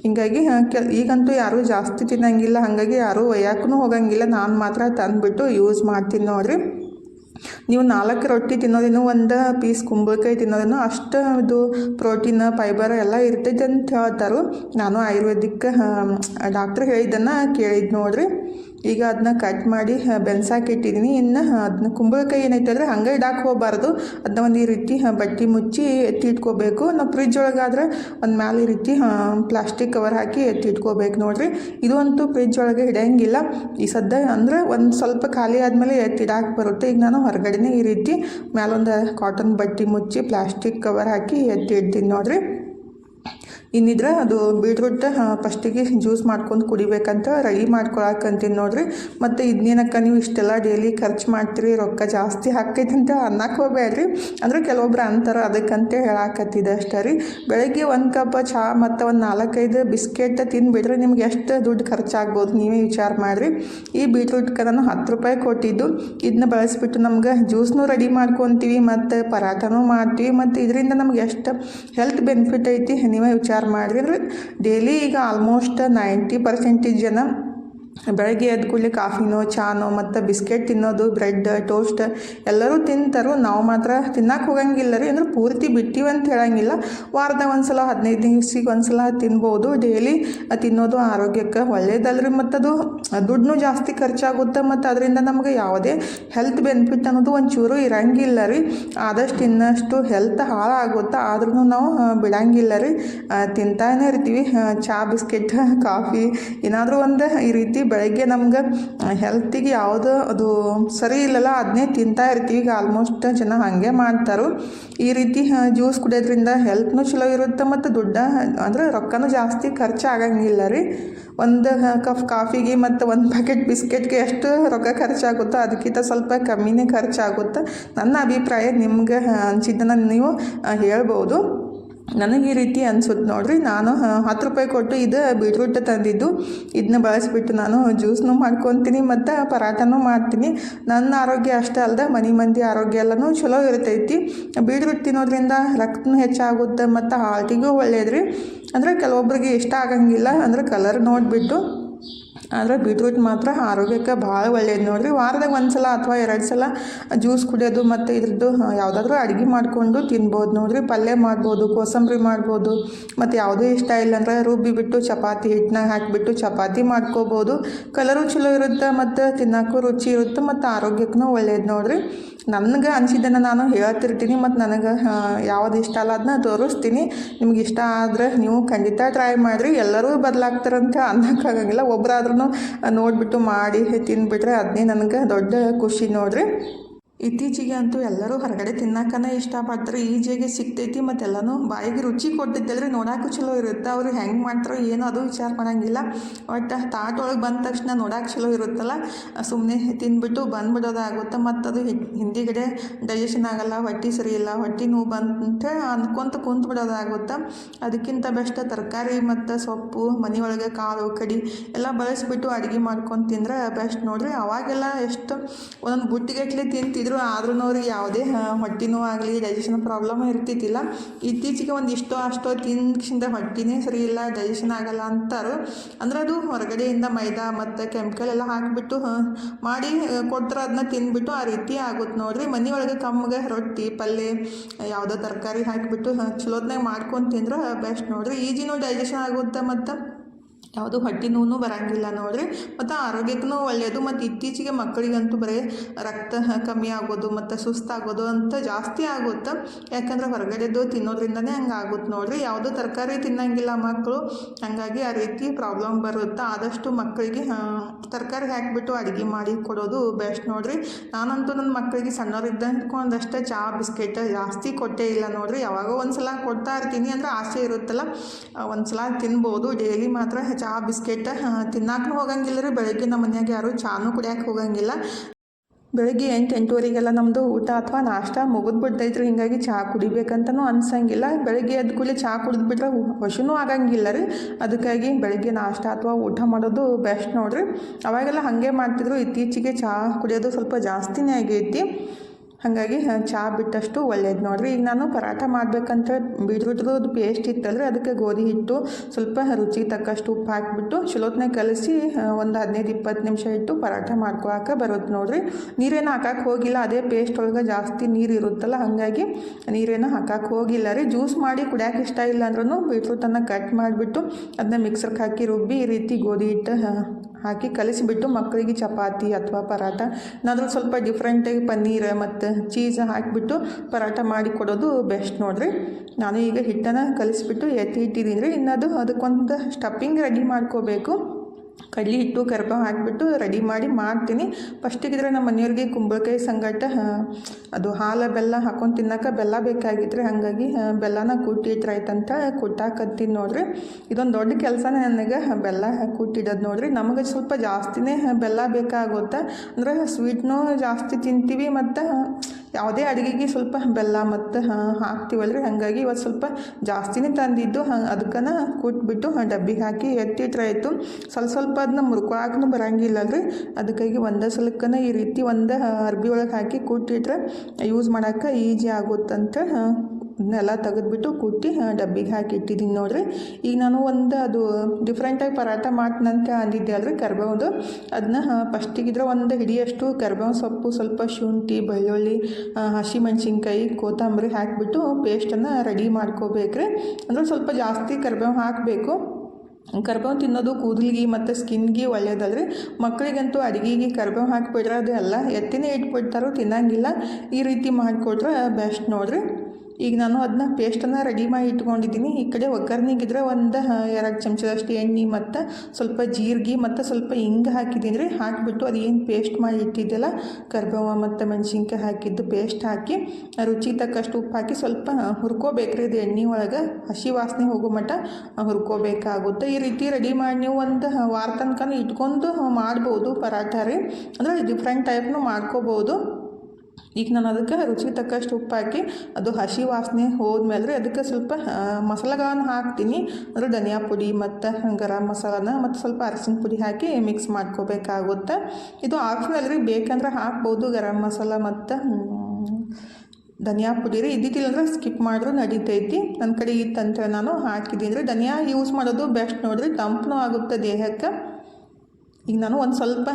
ಹಿಂಗಾಗಿ ಈಗಂತೂ ಯಾರೂ ಜಾಸ್ತಿ ತಿನ್ನಂಗಿಲ್ಲ, ಹಾಗಾಗಿ ಯಾರೂ ಒಯ್ಯಾಕೂ ಹೋಗಂಗಿಲ್ಲ. ನಾನು ಮಾತ್ರ ತಂದುಬಿಟ್ಟು ಯೂಸ್ ಮಾಡ್ತೀನಿ ನೋಡ್ರಿ. ನೀವು ನಾಲ್ಕು ರೊಟ್ಟಿ ತಿನ್ನೋದೇನು ಒಂದು ಪೀಸ್ ಕುಂಬಳಕಾಯಿ ತಿನ್ನೋದೇನು ಅಷ್ಟು ಇದು ಪ್ರೋಟೀನ್, ಫೈಬರ್ ಎಲ್ಲ ಇರ್ತೈತೆ ಅಂತ ಹೇಳ್ತಾರೆ. ನಾನು ಆಯುರ್ವೇದಿಕ್ ಡಾಕ್ಟ್ರ್ ಹೇಳಿದ್ದನ್ನು ಕೇಳಿದ್ದು ನೋಡ್ರಿ. ಈಗ ಅದನ್ನ ಕಟ್ ಮಾಡಿ ಬೆನ್ಸಾಕಿ ಇಟ್ಟಿದ್ದೀನಿ ಇನ್ನು ಅದನ್ನ ಕುಂಬಳಕಾಯಿ ಏನೈತೆ ಅಂದರೆ ಹಂಗೆ ಇಡಾಕೆ ಹೋಗಬಾರ್ದು. ಅದನ್ನ ಒಂದು ಈ ರೀತಿ ಬಟ್ಟೆ ಮುಚ್ಚಿ ಎತ್ತಿ ಇಟ್ಕೋಬೇಕು. ನಾವು ಫ್ರಿಜ್ ಒಳಗಾದ್ರೆ ಒಂದು ಮ್ಯಾಲೆ ಈ ರೀತಿ ಪ್ಲಾಸ್ಟಿಕ್ ಕವರ್ ಹಾಕಿ ಎತ್ತಿ ಇಟ್ಕೋಬೇಕು ನೋಡಿರಿ. ಇದು ಅಂತೂ ಫ್ರಿಜ್ ಒಳಗೆ ಇಡಂಗಿಲ್ಲ ಈ ಸದ್ಯ ಅಂದರೆ ಒಂದು ಸ್ವಲ್ಪ ಖಾಲಿ ಆದಮೇಲೆ ಎತ್ತಿ ಇಡಾಕೆ ಬರುತ್ತೆ. ಈಗ ನಾನು ಹೊರಗಡೆನೇ ಈ ರೀತಿ ಮ್ಯಾಲೊಂದು ಕಾಟನ್ ಬಟ್ಟೆ ಮುಚ್ಚಿ ಪ್ಲಾಸ್ಟಿಕ್ ಕವರ್ ಹಾಕಿ ಎತ್ತಿ ಇಡ್ತೀನಿ ನೋಡ್ರಿ. ಇನ್ನಿದ್ರೆ ಅದು ಬೀಟ್ರೂಟ್ ಫಸ್ಟಿಗೆ ಜ್ಯೂಸ್ ಮಾಡ್ಕೊಂಡು ಕುಡಿಬೇಕಂತ ರೆಡಿ ಮಾಡ್ಕೊಳಕಂತೀನಿ ನೋಡ್ರಿ. ಮತ್ತು ಇದನ್ನೇನಕ್ಕ ನೀವು ಇಷ್ಟೆಲ್ಲ ಡೈಲಿ ಖರ್ಚು ಮಾಡ್ತೀರಿ, ರೊಕ್ಕ ಜಾಸ್ತಿ ಹಾಕೈತಿ ಅಂತ ಅನ್ನಕ್ಕೆ ಹೋಗ್ಬೇಡ್ರಿ. ಅಂದರೆ ಕೆಲವೊಬ್ರು ಅಂತಾರೆ ಅದಕ್ಕಂತೆ ಹೇಳಾಕತ್ತಿದೆ ಅಷ್ಟೇ ರೀ. ಬೆಳಗ್ಗೆ ಒಂದು ಕಪ್ ಚಹಾ ಮತ್ತು ಒಂದು ನಾಲ್ಕೈದು ಬಿಸ್ಕೆಟ್ ತಿಂದುಬಿಟ್ರೆ ನಿಮ್ಗೆ ಎಷ್ಟು ದುಡ್ಡು ಖರ್ಚಾಗ್ಬೋದು ನೀವೇ ವಿಚಾರ ಮಾಡಿರಿ. ಈ ಬೀಟ್ರೂಟ್ಗೆ ನಾನು ಹತ್ತು ರೂಪಾಯಿ ಕೊಟ್ಟಿದ್ದು. ಇದನ್ನ ಬಳಸಿಬಿಟ್ಟು ನಮ್ಗೆ ಜ್ಯೂಸ್ನೂ ರೆಡಿ ಮಾಡ್ಕೊತೀವಿ, ಮತ್ತು ಪರಾಟನೂ ಮಾಡ್ತೀವಿ, ಮತ್ತು ಇದರಿಂದ ನಮ್ಗೆ ಎಷ್ಟು ಹೆಲ್ತ್ ಬೆನಿಫಿಟ್ ಐತಿ ನೀವೇ ವಿಚಾರ ಮಾಡಿರಿ ಡೇಲಿ ಡೈಲಿ ಈಗ ಆಲ್ಮೋಸ್ಟ್ ನೈಂಟಿ ಪರ್ಸೆಂಟೇಜ್ ಜನ ಬೆಳಗ್ಗೆ ಎದ್ದ ಕೂಡಲೇ ಕಾಫಿನೋ, ಚಾನೋ, ಮತ್ತು ಬಿಸ್ಕೆಟ್ ತಿನ್ನೋದು, ಬ್ರೆಡ್, ಟೋಸ್ಟ್ ಎಲ್ಲರೂ ತಿಂತಾರೆ. ನಾವು ಮಾತ್ರ ತಿನ್ನಕ್ಕೆ ಹೋಗಂಗಿಲ್ಲ ರೀ. ಅಂದ್ರೆ ಪೂರ್ತಿ ಬಿಟ್ಟಿವಿ ಅಂತ ಹೇಳಂಗಿಲ್ಲ. ವಾರದಾಗ ಒಂದು ಸಲ ಹದಿನೈದು ದಿವ್ಸಿಗೆ ಒಂದು ಸಲ ತಿನ್ಬೋದು. ಡೈಲಿ ತಿನ್ನೋದು ಆರೋಗ್ಯಕ್ಕೆ ಒಳ್ಳೇದಲ್ರಿ. ಮತ್ತು ಅದು ದುಡ್ಡು ಜಾಸ್ತಿ ಖರ್ಚಾಗುತ್ತೆ. ಮತ್ತು ಅದರಿಂದ ನಮಗೆ ಯಾವುದೇ ಹೆಲ್ತ್ ಬೆನಿಫಿಟ್ ಅನ್ನೋದು ಒಂಚೂರು ಇರಂಗಿಲ್ಲ ರೀ. ಆದಷ್ಟು ಇನ್ನಷ್ಟು ಹೆಲ್ತ್ ಹಾಳಾಗುತ್ತೆ. ಆದ್ರೂ ನಾವು ಬಿಡಂಗಿಲ್ಲ ರೀ. ತಿಂತಾನೇ ಇರ್ತೀವಿ. ಚಾ, ಬಿಸ್ಕೆಟ್, ಕಾಫಿ ಏನಾದರೂ ಒಂದು ಈ ರೀತಿ ಬೆಳಗ್ಗೆ ನಮ್ಗೆ ಹೆಲ್ತಿಗೆ ಯಾವುದು ಅದು ಸರಿ ಇಲ್ಲಲ್ಲ ಅದನ್ನೇ ತಿಂತಾ ಇರ್ತೀವಿ. ಈಗ ಆಲ್ಮೋಸ್ಟ್ ಜನ ಹಾಗೆ ಮಾಡ್ತಾರೆ. ಈ ರೀತಿ ಜ್ಯೂಸ್ ಕುಡಿಯೋದ್ರಿಂದ ಹೆಲ್ತ್ನೂ ಚಲೋ ಇರುತ್ತೆ ಮತ್ತು ದುಡ್ಡ, ಅಂದರೆ ರೊಕ್ಕನೂ ಜಾಸ್ತಿ ಖರ್ಚು ಆಗಂಗಿಲ್ಲ ರೀ. ಒಂದು ಕಪ್ ಕಾಫಿಗೆ ಮತ್ತು ಒಂದು ಪ್ಯಾಕೆಟ್ ಬಿಸ್ಕೆಟ್ಗೆ ಎಷ್ಟು ರೊಕ್ಕ ಖರ್ಚಾಗುತ್ತೋ ಅದಕ್ಕಿಂತ ಸ್ವಲ್ಪ ಕಮ್ಮಿನೇ ಖರ್ಚಾಗುತ್ತೆ. ನನ್ನ ಅಭಿಪ್ರಾಯ, ನಿಮ್ಗೆ ಅನಿಸಿದ್ದನ್ನು ನೀವು ಹೇಳ್ಬೋದು. ನನಗೆ ಈ ರೀತಿ ಅನ್ಸುತ್ತೆ ನೋಡ್ರಿ. ನಾನು ಹತ್ತು ರೂಪಾಯಿ ಕೊಟ್ಟು ಇದು ಬೀಟ್ರೂಟ್ ತಂದಿದ್ದು ಇದನ್ನ ಬಳಸಿಬಿಟ್ಟು ನಾನು ಜ್ಯೂಸ್ನು ಮಾಡ್ಕೊತೀನಿ ಮತ್ತು ಪರಾಟನೂ ಮಾಡ್ತೀನಿ. ನನ್ನ ಆರೋಗ್ಯ ಅಷ್ಟೇ ಅಲ್ಲದೆ ಮನೆ ಮಂದಿ ಆರೋಗ್ಯ ಎಲ್ಲನೂ ಚಲೋ ಇರ್ತೈತಿ. ಬೀಟ್ರೂಟ್ ತಿನ್ನೋದ್ರಿಂದ ರಕ್ತನೂ ಹೆಚ್ಚಾಗುತ್ತೆ ಮತ್ತು ಹಾರ್ಟಿಗೂ ಒಳ್ಳೆಯದ್ರಿ ಅಂದರೆ ಕೆಲವೊಬ್ರಿಗೆ ಇಷ್ಟ ಆಗಂಗಿಲ್ಲ. ಅಂದರೆ ಕಲರ್ ನೋಡಿಬಿಟ್ಟು ಆದರೆ ಬೀಟ್ರೂಟ್ ಮಾತ್ರ ಆರೋಗ್ಯಕ್ಕೆ ಭಾಳ ಒಳ್ಳೇದು ನೋಡಿರಿ. ವಾರದಾಗ ಒಂದು ಸಲ ಅಥವಾ ಎರಡು ಸಲ ಜ್ಯೂಸ್ ಕುಡಿಯೋದು ಮತ್ತು ಇದ್ರದ್ದು ಯಾವುದಾದ್ರೂ ಅಡುಗೆ ಮಾಡಿಕೊಂಡು ತಿನ್ಬೋದು ನೋಡಿರಿ. ಪಲ್ಯ ಮಾಡ್ಬೋದು, ಕೋಸಂಬರಿ ಮಾಡ್ಬೋದು. ಮತ್ತು ಯಾವುದೇ ಇಷ್ಟ ಇಲ್ಲಂದ್ರೆ ರುಬ್ಬಿ ಬಿಟ್ಟು ಚಪಾತಿ ಹಿಟ್ಟನಾಗ ಹಾಕಿಬಿಟ್ಟು ಚಪಾತಿ ಮಾಡ್ಕೋಬೋದು. ಕಲರು ಚಲೋ ಇರುತ್ತೆ ಮತ್ತು ತಿನ್ನೋಕ್ಕೂ ರುಚಿ ಇರುತ್ತೆ ಮತ್ತು ಆರೋಗ್ಯಕ್ಕೂ ಒಳ್ಳೇದು ನೋಡ್ರಿ. ನನಗೆ ಅನಿಸಿದ್ದನ್ನು ನಾನು ಹೇಳ್ತಿರ್ತೀನಿ ಮತ್ತು ನನಗೆ ಯಾವ್ದು ಇಷ್ಟ ಅಲ್ಲ ಅದನ್ನ ತೋರಿಸ್ತೀನಿ. ನಿಮ್ಗೆ ಇಷ್ಟ ಆದರೆ ನೀವು ಖಂಡಿತ ಟ್ರೈ ಮಾಡಿರಿ. ಎಲ್ಲರೂ ಬದಲಾಗ್ತಾರಂತ ಅನ್ನೋಕ್ಕಾಗಂಗಿಲ್ಲ. ಒಬ್ಬರಾದ್ರೂ ನೋಡಿಬಿಟ್ಟು ಮಾಡಿ ತಿಂದುಬಿಟ್ರೆ ಅದನ್ನೇ ನನಗೆ ದೊಡ್ಡ ಖುಷಿ ನೋಡ್ರಿ. ಇತ್ತೀಚೆಗೆ ಅಂತೂ ಎಲ್ಲರೂ ಹೊರಗಡೆ ತಿನ್ನಕ್ಕನೇ ಇಷ್ಟಪಡ್ತಾರೆ ಈಜಿಯಾಗಿ ಸಿಗ್ತೈತಿ ಮತ್ತೆಲ್ಲನೂ ಬಾಯಿಗೆ ರುಚಿ ಕೊಟ್ಟಿದ್ದಲ್ರಿ ನೋಡೋಕ್ಕೂ ಚಲೋ ಇರುತ್ತೆ. ಅವ್ರು ಹೆಂಗೆ ಮಾಡ್ತಾರೋ ಏನೋ ಅದು ವಿಚಾರ ಮಾಡಂಗಿಲ್ಲ. ಒಟ್ಟು ತಾಟ್ ಬಂದ ತಕ್ಷಣ ನೋಡೋಕೆ ಚಲೋ ಇರುತ್ತಲ್ಲ ಸುಮ್ಮನೆ ತಿಂದ್ಬಿಟ್ಟು ಬಂದ್ಬಿಡೋದಾಗುತ್ತೆ. ಮತ್ತು ಅದು ಹಿಂದಿಗಡೆ ಡೈಜೆಷನ್ ಆಗಲ್ಲ, ಹೊಟ್ಟೆ ಸರಿ ಇಲ್ಲ, ಹೊಟ್ಟೆ ನೋವು ಬಂತ ಅಂದ್ಕೊಂತ ಕುಂತು ಬಿಡೋದಾಗುತ್ತೆ ಅದಕ್ಕಿಂತ ಬೆಸ್ಟ್ ತರಕಾರಿ ಮತ್ತು ಸೊಪ್ಪು, ಮನೆಯೊಳಗೆ ಕಾಳು, ಕಡಿ ಎಲ್ಲ ಬಳಸಿಬಿಟ್ಟು ಅಡುಗೆ ಮಾಡ್ಕೊಂಡು ತಿಂದ್ರೆ ಬೆಸ್ಟ್ ನೋಡಿರಿ. ಅವಾಗೆಲ್ಲ ಎಷ್ಟು ಒಂದೊಂದು ಬುಟ್ಟಿಗಟ್ಟಲೆ ತಿಂತಿದ್ರು ಆದ್ರೂ ಅವ್ರಿಗೆ ಯಾವುದೇ ಹೊಟ್ಟೆನೂ ಆಗಲಿ ಡೈಜೆಷನ್ ಪ್ರಾಬ್ಲಮ್ ಇರ್ತಿದ್ದಿಲ್ಲ. ಇತ್ತೀಚೆಗೆ ಒಂದು ಇಷ್ಟೋ ಅಷ್ಟೋ ತಿಂದ ಹೊಟ್ಟೆನೇ ಸರಿ ಇಲ್ಲ ಡೈಜೆಷನ್ ಆಗಲ್ಲ ಅಂತಾರೆ. ಅಂದ್ರೆ ಅದು ಹೊರಗಡೆಯಿಂದ ಮೈದಾ ಮತ್ತು ಕೆಮಿಕಲ್ ಎಲ್ಲ ಹಾಕಿಬಿಟ್ಟು ಮಾಡಿ ಕೊಟ್ಟರೆ ಅದನ್ನ ತಿನ್ಬಿಟ್ಟು ಆ ರೀತಿ ಆಗುತ್ತೆ ನೋಡ್ರಿ. ಮನೆ ಒಳಗೆ ಕಮ್ಮಗೆ ರೊಟ್ಟಿ ಪಲ್ಯ ಯಾವುದೋ ತರಕಾರಿ ಹಾಕಿಬಿಟ್ಟು ಚಲೋತ್ನಾಗ ಮಾಡ್ಕೊಂಡು ತಿಂದ್ರೆ ಬೆಸ್ಟ್ ನೋಡ್ರಿ. ಈಜಿನೂ ಡೈಜೆಷನ್ ಆಗುತ್ತೆ ಮತ್ತು. ಯಾವುದು ಹೊಟ್ಟೆ ನೋವು ಬರಂಗಿಲ್ಲ ನೋಡ್ರಿ. ಮತ್ತು ಆರೋಗ್ಯಕ್ಕೂ ಒಳ್ಳೆಯದು ಮತ್ತು ಇತ್ತೀಚೆಗೆ ಮಕ್ಕಳಿಗಂತೂ ಬರೀ ರಕ್ತ ಕಮ್ಮಿ ಆಗೋದು, ಮತ್ತು ಸುಸ್ತಾಗೋದು ಅಂತ ಜಾಸ್ತಿ ಆಗುತ್ತೆ. ಯಾಕಂದ್ರೆ ಹೊರಗಡೆದು ತಿನ್ನೋದ್ರಿಂದನೇ ಹಂಗೆ ಆಗುತ್ತೆ ನೋಡ್ರಿ. ಯಾವುದು ತರಕಾರಿ ತಿನ್ನಂಗಿಲ್ಲ ಮಕ್ಕಳು ಹಾಗಾಗಿ ಆ ರೀತಿ ಪ್ರಾಬ್ಲಮ್ ಬರುತ್ತೆ. ಆದಷ್ಟು ಮಕ್ಕಳಿಗೆ ತರಕಾರಿ ಹಾಕಿಬಿಟ್ಟು ಅಡುಗೆ ಮಾಡಿ ಕೊಡೋದು ಬೆಸ್ಟ್ ನೋಡ್ರಿ. ನಾನಂತೂ ನನ್ನ ಮಕ್ಕಳಿಗೆ ಸಣ್ಣವರಿದ್ದ ಹಿಡ್ಕೊಂಡಷ್ಟೇ ಚಹಾ ಬಿಸ್ಕೆಟ್ ಜಾಸ್ತಿ ಕೊಟ್ಟೇ ಇಲ್ಲ ನೋಡ್ರಿ. ಯಾವಾಗೋ ಒಂದು ಸಲ ಕೊಡ್ತಾ ಇರ್ತೀನಿ ಅಂದರೆ ಆಸೆ ಇರುತ್ತಲ್ಲ. ಒಂದು ಸಲ ತಿನ್ಬೋದು. ಡೈಲಿ ಮಾತ್ರ ಚಹಾ ಬಿಸ್ಕೆಟ್ ತಿನ್ನಕ್ಕೂ ಹೋಗಂಗಿಲ್ಲ ರೀ. ಬೆಳಗ್ಗೆ ನಮ್ಮ ಮನ್ಯಾಗ ಯಾರು ಚಾನೂ ಕುಡಿಯೋಕೆ ಹೋಗಂಗಿಲ್ಲ. ಬೆಳಗ್ಗೆ ಎಂಟು ಎಂಟುವರೆಗೆಲ್ಲ ನಮ್ಮದು ಊಟ ಅಥವಾ ನಾಷ್ಟ ಮುಗಿದು ಬಿಡ್ತೈತ್ರಿ ಹಿಂಗಾಗಿ ಚಹಾ ಕುಡಿಬೇಕಂತನೂ ಅನ್ಸಂಗಿಲ್ಲ. ಬೆಳಗ್ಗೆ ಎದ್ದ ಕೂಡಲೇ ಚಹಾ ಕುಡಿದ್ಬಿಟ್ರೆ ಹಸುನೂ ಆಗಂಗಿಲ್ಲ ರೀ. ಅದಕ್ಕಾಗಿ ಬೆಳಗ್ಗೆ ನಾಷ್ಟ ಅಥವಾ ಊಟ ಮಾಡೋದು ಬೆಸ್ಟ್ ನೋಡ್ರಿ. ಅವಾಗೆಲ್ಲ ಹಾಗೆ ಮಾಡ್ತಿದ್ರು. ಇತ್ತೀಚೆಗೆ ಚಹಾ ಕುಡಿಯೋದು ಸ್ವಲ್ಪ ಜಾಸ್ತಿನೇ ಆಗೈತಿ. ಹಾಗಾಗಿ ಚಹಾ ಬಿಟ್ಟಷ್ಟು ಒಳ್ಳೇದು ನೋಡಿರಿ. ಈಗ ನಾನು ಪರಾಟ ಮಾಡಬೇಕಂತ ಬೀಟ್ರೂಟ್ದು ಪೇಸ್ಟ್ ಇತ್ತಲ್ರಿ, ಅದಕ್ಕೆ ಗೋಧಿ ಹಿಟ್ಟು, ಸ್ವಲ್ಪ ರುಚಿಗೆ ತಕ್ಕಷ್ಟು ಉಪ್ಪು ಹಾಕಿಬಿಟ್ಟು ಚಲೋತ್ನಾಗ ಕಲಸಿ ಒಂದು ಹದಿನೈದು ಇಪ್ಪತ್ತು ನಿಮಿಷ ಇಟ್ಟು ಪರಾಟ ಮಾಡ್ಕೊಳಕ್ಕೆ ಬರುತ್ತೆ ನೋಡಿರಿ. ನೀರೇನು ಹಾಕಕ್ಕೆ ಹೋಗಿಲ್ಲ, ಅದೇ ಪೇಸ್ಟ್ ಒಳಗೆ ಜಾಸ್ತಿ ನೀರು ಇರುತ್ತಲ್ಲ, ಹಾಗಾಗಿ ನೀರೇನು ಹಾಕಕ್ಕೆ ಹೋಗಿಲ್ಲ ರೀ. ಜ್ಯೂಸ್ ಮಾಡಿ ಕುಡಿಯೋಕೆ ಇಷ್ಟ ಇಲ್ಲ ಅಂದ್ರೂ ಬೀಟ್ರೂಟನ್ನು ಕಟ್ ಮಾಡಿಬಿಟ್ಟು ಅದನ್ನ ಮಿಕ್ಸರ್ಗೆ ಹಾಕಿ ರುಬ್ಬಿ, ಈ ರೀತಿ ಗೋಧಿ ಹಿಟ್ಟು ಹಾಕಿ ಕಲಿಸಿಬಿಟ್ಟು ಮಕ್ಕಳಿಗೆ ಚಪಾತಿ ಅಥವಾ ಪರಾಟ. ನಾನು ಸ್ವಲ್ಪ ಡಿಫ್ರೆಂಟಾಗಿ ಪನ್ನೀರ್ ಮತ್ತು ಚೀಸ್ ಹಾಕಿಬಿಟ್ಟು ಪರಾಟ ಮಾಡಿ ಕೊಡೋದು ಬೆಸ್ಟ್ ನೋಡಿರಿ. ನಾನು ಈಗ ಹಿಟ್ಟನ್ನು ಕಲಿಸಿಬಿಟ್ಟು ಎತ್ತಿ ಇಟ್ಟಿದ್ದೀನಿ ರೀ. ಇನ್ನದು ಅದಕ್ಕೊಂದು ಸ್ಟಫಿಂಗ್ ರೆಡಿ ಮಾಡ್ಕೋಬೇಕು. ಕಡ್ಲಿ ಹಿಟ್ಟು ಕರ್ಬೇವು ಹಾಕಿಬಿಟ್ಟು ರೆಡಿ ಮಾಡಿ ಮಾಡ್ತೀನಿ. ಫಸ್ಟಿಗಿದ್ರೆ ನಮ್ಮ ಮನೆಯವ್ರಿಗೆ ಕುಂಬಳಕಾಯಿ ಸಂಗಟ ಅದು ಹಾಲು, ಬೆಲ್ಲ ಹಾಕೊಂಡು ತಿನ್ನಕ್ಕೆ ಬೆಲ್ಲ ಬೇಕಾಗಿತ್ತು ರೀ ಹಾಗಾಗಿ ಬೆಲ್ಲನ ಕೂಟಿಟ್ರಾಯ್ತಂತ ಕುಟ್ಟಾಕತ್ತೀನಿ ನೋಡ್ರಿ. ಇದೊಂದು ದೊಡ್ಡ ಕೆಲಸನೇ ನನಗೆ ಬೆಲ್ಲ ಕೂಟಿಡೋದು ನೋಡ್ರಿ. ನಮಗೆ ಸ್ವಲ್ಪ ಜಾಸ್ತಿನೇ ಬೆಲ್ಲ ಬೇಕಾಗುತ್ತೆ. ಅಂದರೆ ಸ್ವೀಟ್ನೂ ಜಾಸ್ತಿ ತಿಂತೀವಿ ಮತ್ತು ಯಾವುದೇ ಅಡುಗೆಗೆ ಸ್ವಲ್ಪ ಬೆಲ್ಲ ಮತ್ತು ಹಾಕ್ತೀವಲ್ರಿ ಹಾಗಾಗಿ ಇವತ್ತು ಸ್ವಲ್ಪ ಜಾಸ್ತಿನೇ ತಂದಿದ್ದು. ಅದಕ್ಕನ ಕುಟ್ಬಿಟ್ಟು ಡಬ್ಬಿಗೆ ಹಾಕಿ ಎತ್ತಿಟ್ರಾಯಿತು ಸ್ವಲ್ಪ ಸ್ವಲ್ಪ ಅದನ್ನ ಬರಂಗಿಲ್ಲ ಬರಂಗಿಲ್ಲಲ್ರಿ ಅದಕ್ಕಾಗಿ ಒಂದೇ ಸಲಕ್ಕನ ಈ ರೀತಿ ಒಂದು ಅರ್ಬಿ ಒಳಗೆ ಹಾಕಿ ಕುಟ್ಟಿಟ್ರೆ ಯೂಸ್ ಮಾಡೋಕೆ ಈಜಿ ಆಗುತ್ತಂತ. ಅದನ್ನೆಲ್ಲ ತೆಗೆದುಬಿಟ್ಟು ಕುಟ್ಟಿ ಡಬ್ಬಿಗೆ ಹಾಕಿ ಇಟ್ಟಿದ್ದೀನಿ ನೋಡಿರಿ. ಈಗ ನಾನು ಒಂದು ಅದು ಡಿಫ್ರೆಂಟಾಗಿ ಪರಾಟ ಮಾಡ್ತಂತ ಅಂದಿದ್ದೆ ಅಲ್ರಿ, ಕರ್ಬೇವ್ದು. ಅದನ್ನ ಫಸ್ಟಿಗಿದ್ರೆ ಒಂದು ಹಿಡಿಯಷ್ಟು ಕರ್ಬೇವು ಸೊಪ್ಪು, ಸ್ವಲ್ಪ ಶುಂಠಿ, ಬೆಳ್ಳುಳ್ಳಿ ಹಸಿ ಹಸಿಮೆಣ್ಸಿನ್ಕಾಯಿ ಕೊತ್ತಂಬರಿ ಹಾಕಿಬಿಟ್ಟು ಪೇಸ್ಟನ್ನು ರೆಡಿ ಮಾಡ್ಕೋಬೇಕ್ರಿ. ಅಂದ್ರೆ ಸ್ವಲ್ಪ ಜಾಸ್ತಿ ಕರ್ಬೇವು ಹಾಕಬೇಕು. ಕರ್ಬೇವು ತಿನ್ನೋದು ಕೂದಲಿಗೆ ಮತ್ತು ಸ್ಕಿನ್ಗೆ ಒಳ್ಳೆಯದಲ್ರಿ ಮಕ್ಕಳಿಗಂತೂ ಅಡುಗೆಗೆ ಕರ್ಬೇವು ಹಾಕಿಬಿಟ್ರೆ ಅದು ಎಲ್ಲ ಎತ್ತಿನೇ ಇಟ್ಬಿಡ್ತಾರೋ ತಿನ್ನಂಗಿಲ್ಲ. ಈ ರೀತಿ ಮಾಡಿಕೊಟ್ರೆ ಬೆಸ್ಟ್ ನೋಡಿರಿ. ಈಗ ನಾನು ಅದನ್ನ ಪೇಸ್ಟನ್ನು ರೆಡಿ ಮಾಡಿ ಇಟ್ಕೊಂಡಿದ್ದೀನಿ. ಈ ಕಡೆ ಒಗ್ಗರಣೆಗಿದ್ರೆ ಒಂದು ಎರಡು ಚಮಚದಷ್ಟು ಎಣ್ಣೆ ಮತ್ತು ಸ್ವಲ್ಪ ಜೀರಿಗೆ ಮತ್ತು ಸ್ವಲ್ಪ ಹಿಂಗೆ ಹಾಕಿದ್ದೀನಿ ರೀ. ಹಾಕಿಬಿಟ್ಟು ಅದು ಏನು ಪೇಸ್ಟ್ ಮಾಡಿ ಇಟ್ಟಿದ್ದೆಲ್ಲ, ಕರ್ಬೇವ ಮತ್ತು ಮೆಣಸಿನ್ಕಾಯಿ ಹಾಕಿದ್ದು ಪೇಸ್ಟ್ ಹಾಕಿ ರುಚಿಗೆ ತಕ್ಕಷ್ಟು ಉಪ್ಪು ಹಾಕಿ ಸ್ವಲ್ಪ ಹುರ್ಕೋಬೇಕ್ರಿ ಇದು ಎಣ್ಣೆ ಒಳಗೆ. ಹಸಿ ವಾಸನೆ ಹೋಗೋ ಮಟ್ಟ ಹುರ್ಕೋಬೇಕಾಗುತ್ತೆ. ಈ ರೀತಿ ರೆಡಿ ಮಾಡಿ ನೀವು ಒಂದು ವಾರ ತನಕ ಇಟ್ಕೊಂಡು ಮಾಡ್ಬೋದು ಪರಾಠ ರೀ. ಅಂದರೆ ಡಿಫ್ರೆಂಟ್ ಟೈಪ್ನು ಮಾಡ್ಕೋಬೋದು. ಈಗ ನಾನು ಅದಕ್ಕೆ ರುಚಿಗೆ ತಕ್ಕಷ್ಟು ಉಪ್ಪು ಹಾಕಿ ಅದು ಹಸಿ ವಾಸನೆ ಹೋದ್ಮೇಲೆ ಅದಕ್ಕೆ ಸ್ವಲ್ಪ ಮಸಾಲೆಗಳನ್ನು ಹಾಕ್ತೀನಿ. ಅಂದರೆ ಧನಿಯಾ ಪುಡಿ ಮತ್ತು ಗರಂ ಮಸಾಲನ ಮತ್ತು ಸ್ವಲ್ಪ ಅರಸಿನ ಪುಡಿ ಹಾಕಿ ಮಿಕ್ಸ್ ಮಾಡ್ಕೋಬೇಕಾಗುತ್ತೆ. ಇದು ಆಪ್ಷನಲ್ ರೀ, ಬೇಕಂದ್ರೆ ಹಾಕ್ಬೋದು ಗರಂ ಮಸಾಲ ಮತ್ತು ಧನಿಯಾ ಪುಡಿ ರೀ. ಇದ್ದಿದ್ದಿಲ್ಲ ಅಂದ್ರೆ ಸ್ಕಿಪ್ ಮಾಡಿದ್ರು ನಡೀತೈತಿ. ನನ್ನ ಕಡೆ ಇತ್ತಂತ ನಾನು ಹಾಕಿದ್ದೀನಿ ರೀ. ಧನಿಯಾ ಯೂಸ್ ಮಾಡೋದು ಬೆಸ್ಟ್ ನೋಡಿರಿ, ತಂಪನೂ ಆಗುತ್ತೆ ದೇಹಕ್ಕೆ. ಈಗ ನಾನು ಒಂದು ಸ್ವಲ್ಪ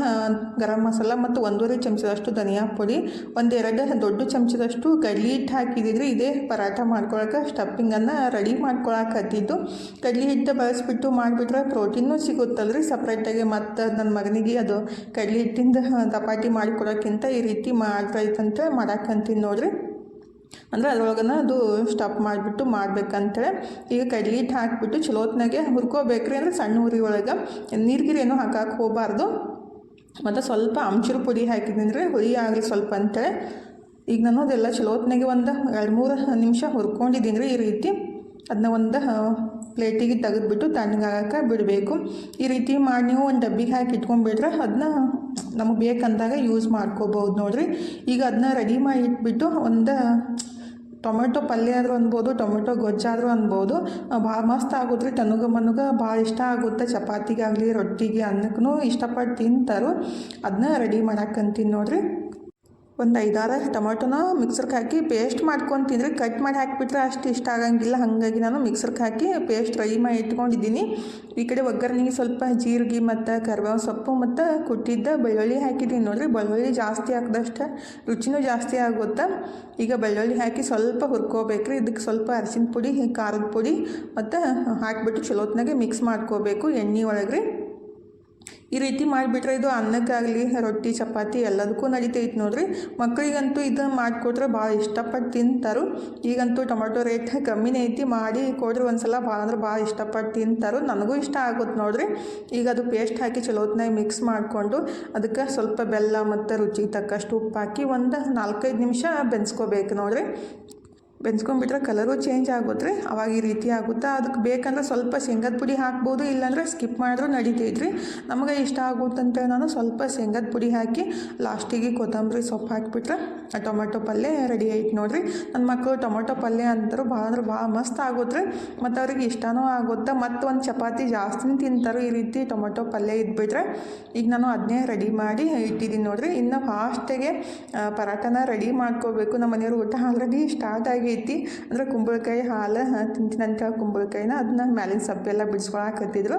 ಗರಂ ಮಸಾಲ ಮತ್ತು ಒಂದೂವರೆ ಚಮಚದಷ್ಟು ಧನಿಯಾ ಪುಡಿ ಒಂದೆರಡು ದೊಡ್ಡ ಚಮಚದಷ್ಟು ಕಡ್ಲಿ ಹಿಟ್ಟು ಹಾಕಿದಿದ್ರಿ ಇದೇ ಪರಾಠ ಮಾಡ್ಕೊಳಕ್ಕೆ ಸ್ಟಫಿಂಗನ್ನು ರೆಡಿ ಮಾಡ್ಕೊಳಕತ್ತಿದ್ದು ಕಡ್ಲಿ ಹಿಟ್ಟು ಬಳಸ್ಬಿಟ್ಟು ಮಾಡಿಬಿಟ್ರೆ ಪ್ರೋಟೀನು ಸಿಗುತ್ತಲ್ರಿ? ಸಪ್ರೇಟಾಗಿ ಮತ್ತು ನನ್ನ ಮಗನಿಗೆ ಅದು ಕಡ್ಲಿ ಹಿಟ್ಟಿಂದ ಚಪಾತಿ ಮಾಡಿಕೊಡೋಕ್ಕಿಂತ ಈ ರೀತಿ ಮಾಡ್ತಾಯ್ತಂತ ಮಾಡಕ್ಕಂತೀನಿ ನೋಡ್ರಿ. ಅಂದ್ರೆ ಅದ್ರೊಳಗನ ಅದು ಸ್ಟಪ್ ಮಾಡಿಬಿಟ್ಟು ಮಾಡ್ಬೇಕಂತೇಳಿ ಈಗ ಕಡ್ಲಿ ಹಿಟ್ಟು ಹಾಕಿಬಿಟ್ಟು ಚಲೋತ್ನಾಗೆ ಹುರ್ಕೋಬೇಕ್ರಿ ಅಂದ್ರೆ ಸಣ್ಣ ಉರಿ ಒಳಗೆ ನೀರ್ಗಿರಿ ಏನೂ ಹಾಕಕ್ಕೆ ಹೋಗಬಾರ್ದು. ಮತ್ತು ಸ್ವಲ್ಪ ಅಂಚೂರು ಪುಡಿ ಹಾಕಿದ್ದೀನಿ ರೀ ಹುಳಿ ಆಗಲಿ ಸ್ವಲ್ಪ ಅಂತೇಳಿ. ಈಗ ನಾನು ಅದೆಲ್ಲ ಚಲೋತ್ನಾಗೆ ಒಂದು ಎರಡು ಮೂರು ನಿಮಿಷ ಹುರ್ಕೊಂಡಿದ್ದೀನಿ ರೀ ಈ ರೀತಿ. ಅದನ್ನ ಒಂದು ಪ್ಲೇಟಿಗೆ ತೆಗೆದುಬಿಟ್ಟು ತಣ್ಣಗಾಗಕ್ಕೆ ಬಿಡಬೇಕು. ಈ ರೀತಿ ಮಾಡಿ ನೀವು ಒಂದು ಡಬ್ಬಿಗೆ ಹಾಕಿ ಇಟ್ಕೊಂಡ್ಬಿಟ್ರೆ ಅದನ್ನ ನಮಗೆ ಬೇಕಂದಾಗ ಯೂಸ್ ಮಾಡ್ಕೋಬೋದು ನೋಡಿರಿ. ಈಗ ಅದನ್ನ ರೆಡಿ ಮಾಡಿ ಇಟ್ಬಿಟ್ಟು ಒಂದು ಟೊಮೆಟೊ ಪಲ್ಯ ಆದರೂ ಅನ್ಬೋದು, ಟೊಮೆಟೊ ಗೊಜ್ಜಾದರೂ ಅನ್ಬೋದು. ಭಾಳ ಮಸ್ತ್ ಆಗುತ್ತೆ ತನಗ ಮನಗ ಭಾಳ ಇಷ್ಟ ಆಗುತ್ತೆ. ಚಪಾತಿಗಾಗಲಿ, ರೊಟ್ಟಿಗೆ ಅನ್ನಕ್ಕೂ ಇಷ್ಟಪಟ್ಟು ತಿಂತಾರೋ. ಅದನ್ನ ರೆಡಿ ಮಾಡಕ್ಕಂತೀನಿ ನೋಡ್ರಿ. ಒಂದು ಐದಾರು ಟೊಮೊಟೊನ ಮಿಕ್ಸರ್ಗೆ ಹಾಕಿ ಪೇಸ್ಟ್ ಮಾಡ್ಕೊಂಡು ತಿಂದರೆ ಕಟ್ ಮಾಡಿ ಹಾಕಿಬಿಟ್ರೆ ಅಷ್ಟು ಇಷ್ಟ ಆಗಂಗಿಲ್ಲ. ಹಾಗಾಗಿ ನಾನು ಮಿಕ್ಸರ್ಗೆ ಹಾಕಿ ಪೇಸ್ಟ್ ರೆಡಿ ಮಾಡಿ ಇಟ್ಕೊಂಡಿದ್ದೀನಿ. ಈ ಕಡೆ ಒಗ್ಗರಣೆಗೆ ಸ್ವಲ್ಪ ಜೀರಿಗೆ ಮತ್ತು ಕರಿಬೇವು ಸೊಪ್ಪು ಮತ್ತು ಕುಟ್ಟಿದ್ದ ಬೆಳ್ಳುಳ್ಳಿ ಹಾಕಿದ್ದೀನಿ. ನೋಡಿರಿ, ಬೆಳ್ಳುಳ್ಳಿ ಜಾಸ್ತಿ ಹಾಕಿದಷ್ಟು ರುಚಿನೂ ಜಾಸ್ತಿ ಆಗುತ್ತೆ. ಈಗ ಬೆಳ್ಳುಳ್ಳಿ ಹಾಕಿ ಸ್ವಲ್ಪ ಹುರ್ಕೋಬೇಕ್ರಿ. ಇದಕ್ಕೆ ಸ್ವಲ್ಪ ಅರಿಶಿನ ಪುಡಿ, ಖಾರದ ಪುಡಿ ಮತ್ತು ಹಾಕಿಬಿಟ್ಟು ಚಲೋತ್ನಾಗೆ ಮಿಕ್ಸ್ ಮಾಡ್ಕೋಬೇಕು ಎಣ್ಣೆ ಒಳಗೆ ರೀ ಈ ರೀತಿ ಮಾಡಿಬಿಟ್ರೆ ಇದು ಅನ್ನಕ್ಕಾಗಲಿ, ರೊಟ್ಟಿ, ಚಪಾತಿ ಎಲ್ಲದಕ್ಕೂ ನಡೀತೈತೆ ನೋಡ್ರಿ. ಮಕ್ಕಳಿಗಂತೂ ಇದನ್ನು ಮಾಡಿಕೊಟ್ರೆ ಭಾಳ ಇಷ್ಟಪಟ್ಟು ತಿಂತಾರು. ಈಗಂತೂ ಟೊಮೆಟೊ ರೇಟ್ ಕಮ್ಮಿನೇ ಐತಿ, ಮಾಡಿ ಕೊಡ್ರಿ ಒಂದ್ಸಲ ಭಾಳ ಅಂದ್ರೆ ಭಾಳ ಇಷ್ಟಪಟ್ಟು ತಿಂತಾರು. ನನಗೂ ಇಷ್ಟ ಆಗುತ್ತೆ ನೋಡ್ರಿ. ಈಗ ಅದು ಪೇಸ್ಟ್ ಹಾಕಿ ಚಲೋತ್ನಾಗ ಮಿಕ್ಸ್ ಮಾಡಿಕೊಂಡು ಅದಕ್ಕೆ ಸ್ವಲ್ಪ ಬೆಲ್ಲ ಮತ್ತು ರುಚಿಗೆ ತಕ್ಕಷ್ಟು ಉಪ್ಪು ಹಾಕಿ ಒಂದು ನಾಲ್ಕೈದು ನಿಮಿಷ ಬೆನ್ಸ್ಕೋಬೇಕು ನೋಡ್ರಿ. ಬೆನ್ಸ್ಕೊಂಡ್ಬಿಟ್ರೆ ಕಲರು ಚೇಂಜ್ ಆಗುತ್ತೆ ಅವಾಗ ಈ ರೀತಿ ಆಗುತ್ತೆ? ಅದಕ್ಕೆ ಬೇಕಂದ್ರೆ ಸ್ವಲ್ಪ ಶೇಂಗದ ಪುಡಿ ಹಾಕ್ಬೋದು, ಇಲ್ಲಾಂದರೆ ಸ್ಕಿಪ್ ಮಾಡಿದ್ರೂ ನಡೀತೈತೆ ರೀ ನಮಗೆ ಇಷ್ಟ ಆಗುತ್ತಂತೇಳಿ ನಾನು ಸ್ವಲ್ಪ ಶೇಂಗದ ಪುಡಿ ಹಾಕಿ ಲಾಸ್ಟಿಗೆ ಕೊತ್ತಂಬರಿ ಸೊಪ್ಪು ಹಾಕಿಬಿಟ್ರೆ ಟೊಮೆಟೊ ಪಲ್ಯ ರೆಡಿ ಐತೆ ನೋಡಿರಿ. ನನ್ನ ಮಕ್ಕಳು ಟೊಮೆಟೊ ಪಲ್ಯ ಅಂತಾರೆ ಭಾಳ ಅಂದ್ರೆ ಭಾಳ ಮಸ್ತ್ ಆಗುತ್ತೆ ಮತ್ತು ಅವ್ರಿಗೆ ಇಷ್ಟನೂ ಆಗುತ್ತೆ. ಮತ್ತು ಒಂದು ಚಪಾತಿ ಜಾಸ್ತಿ ತಿಂತಾರೆ ಈ ರೀತಿ ಟೊಮೆಟೊ ಪಲ್ಯ ಇದ್ಬಿಟ್ರೆ. ಈಗ ನಾನು ಅದನ್ನೇ ರೆಡಿ ಮಾಡಿ ಇಟ್ಟಿದ್ದೀನಿ ನೋಡಿರಿ. ಇನ್ನು ಫಾಸ್ಟಿಗೆ ಪರಾಟನ ರೆಡಿ ಮಾಡ್ಕೋಬೇಕು. ನಮ್ಮ ಮನೆಯವ್ರು ಊಟ ಆಲ್ರೆಡಿ ಸ್ಟಾರ್ಟ್ ಆಗೈತಿ ಅಂದ್ರೆ ಕುಂಬಳಕಾಯಿ ಹಾಲು ತಿಂತೀನಿ ಅಂತೇಳಿ ಕುಂಬಳಕಾಯಿನ ಅದನ್ನ ಮ್ಯಾಲಿನ ಸಪ್ಪೆಲ್ಲ ಬಿಡಿಸ್ಕೊಳಕತ್ತಿದ್ರು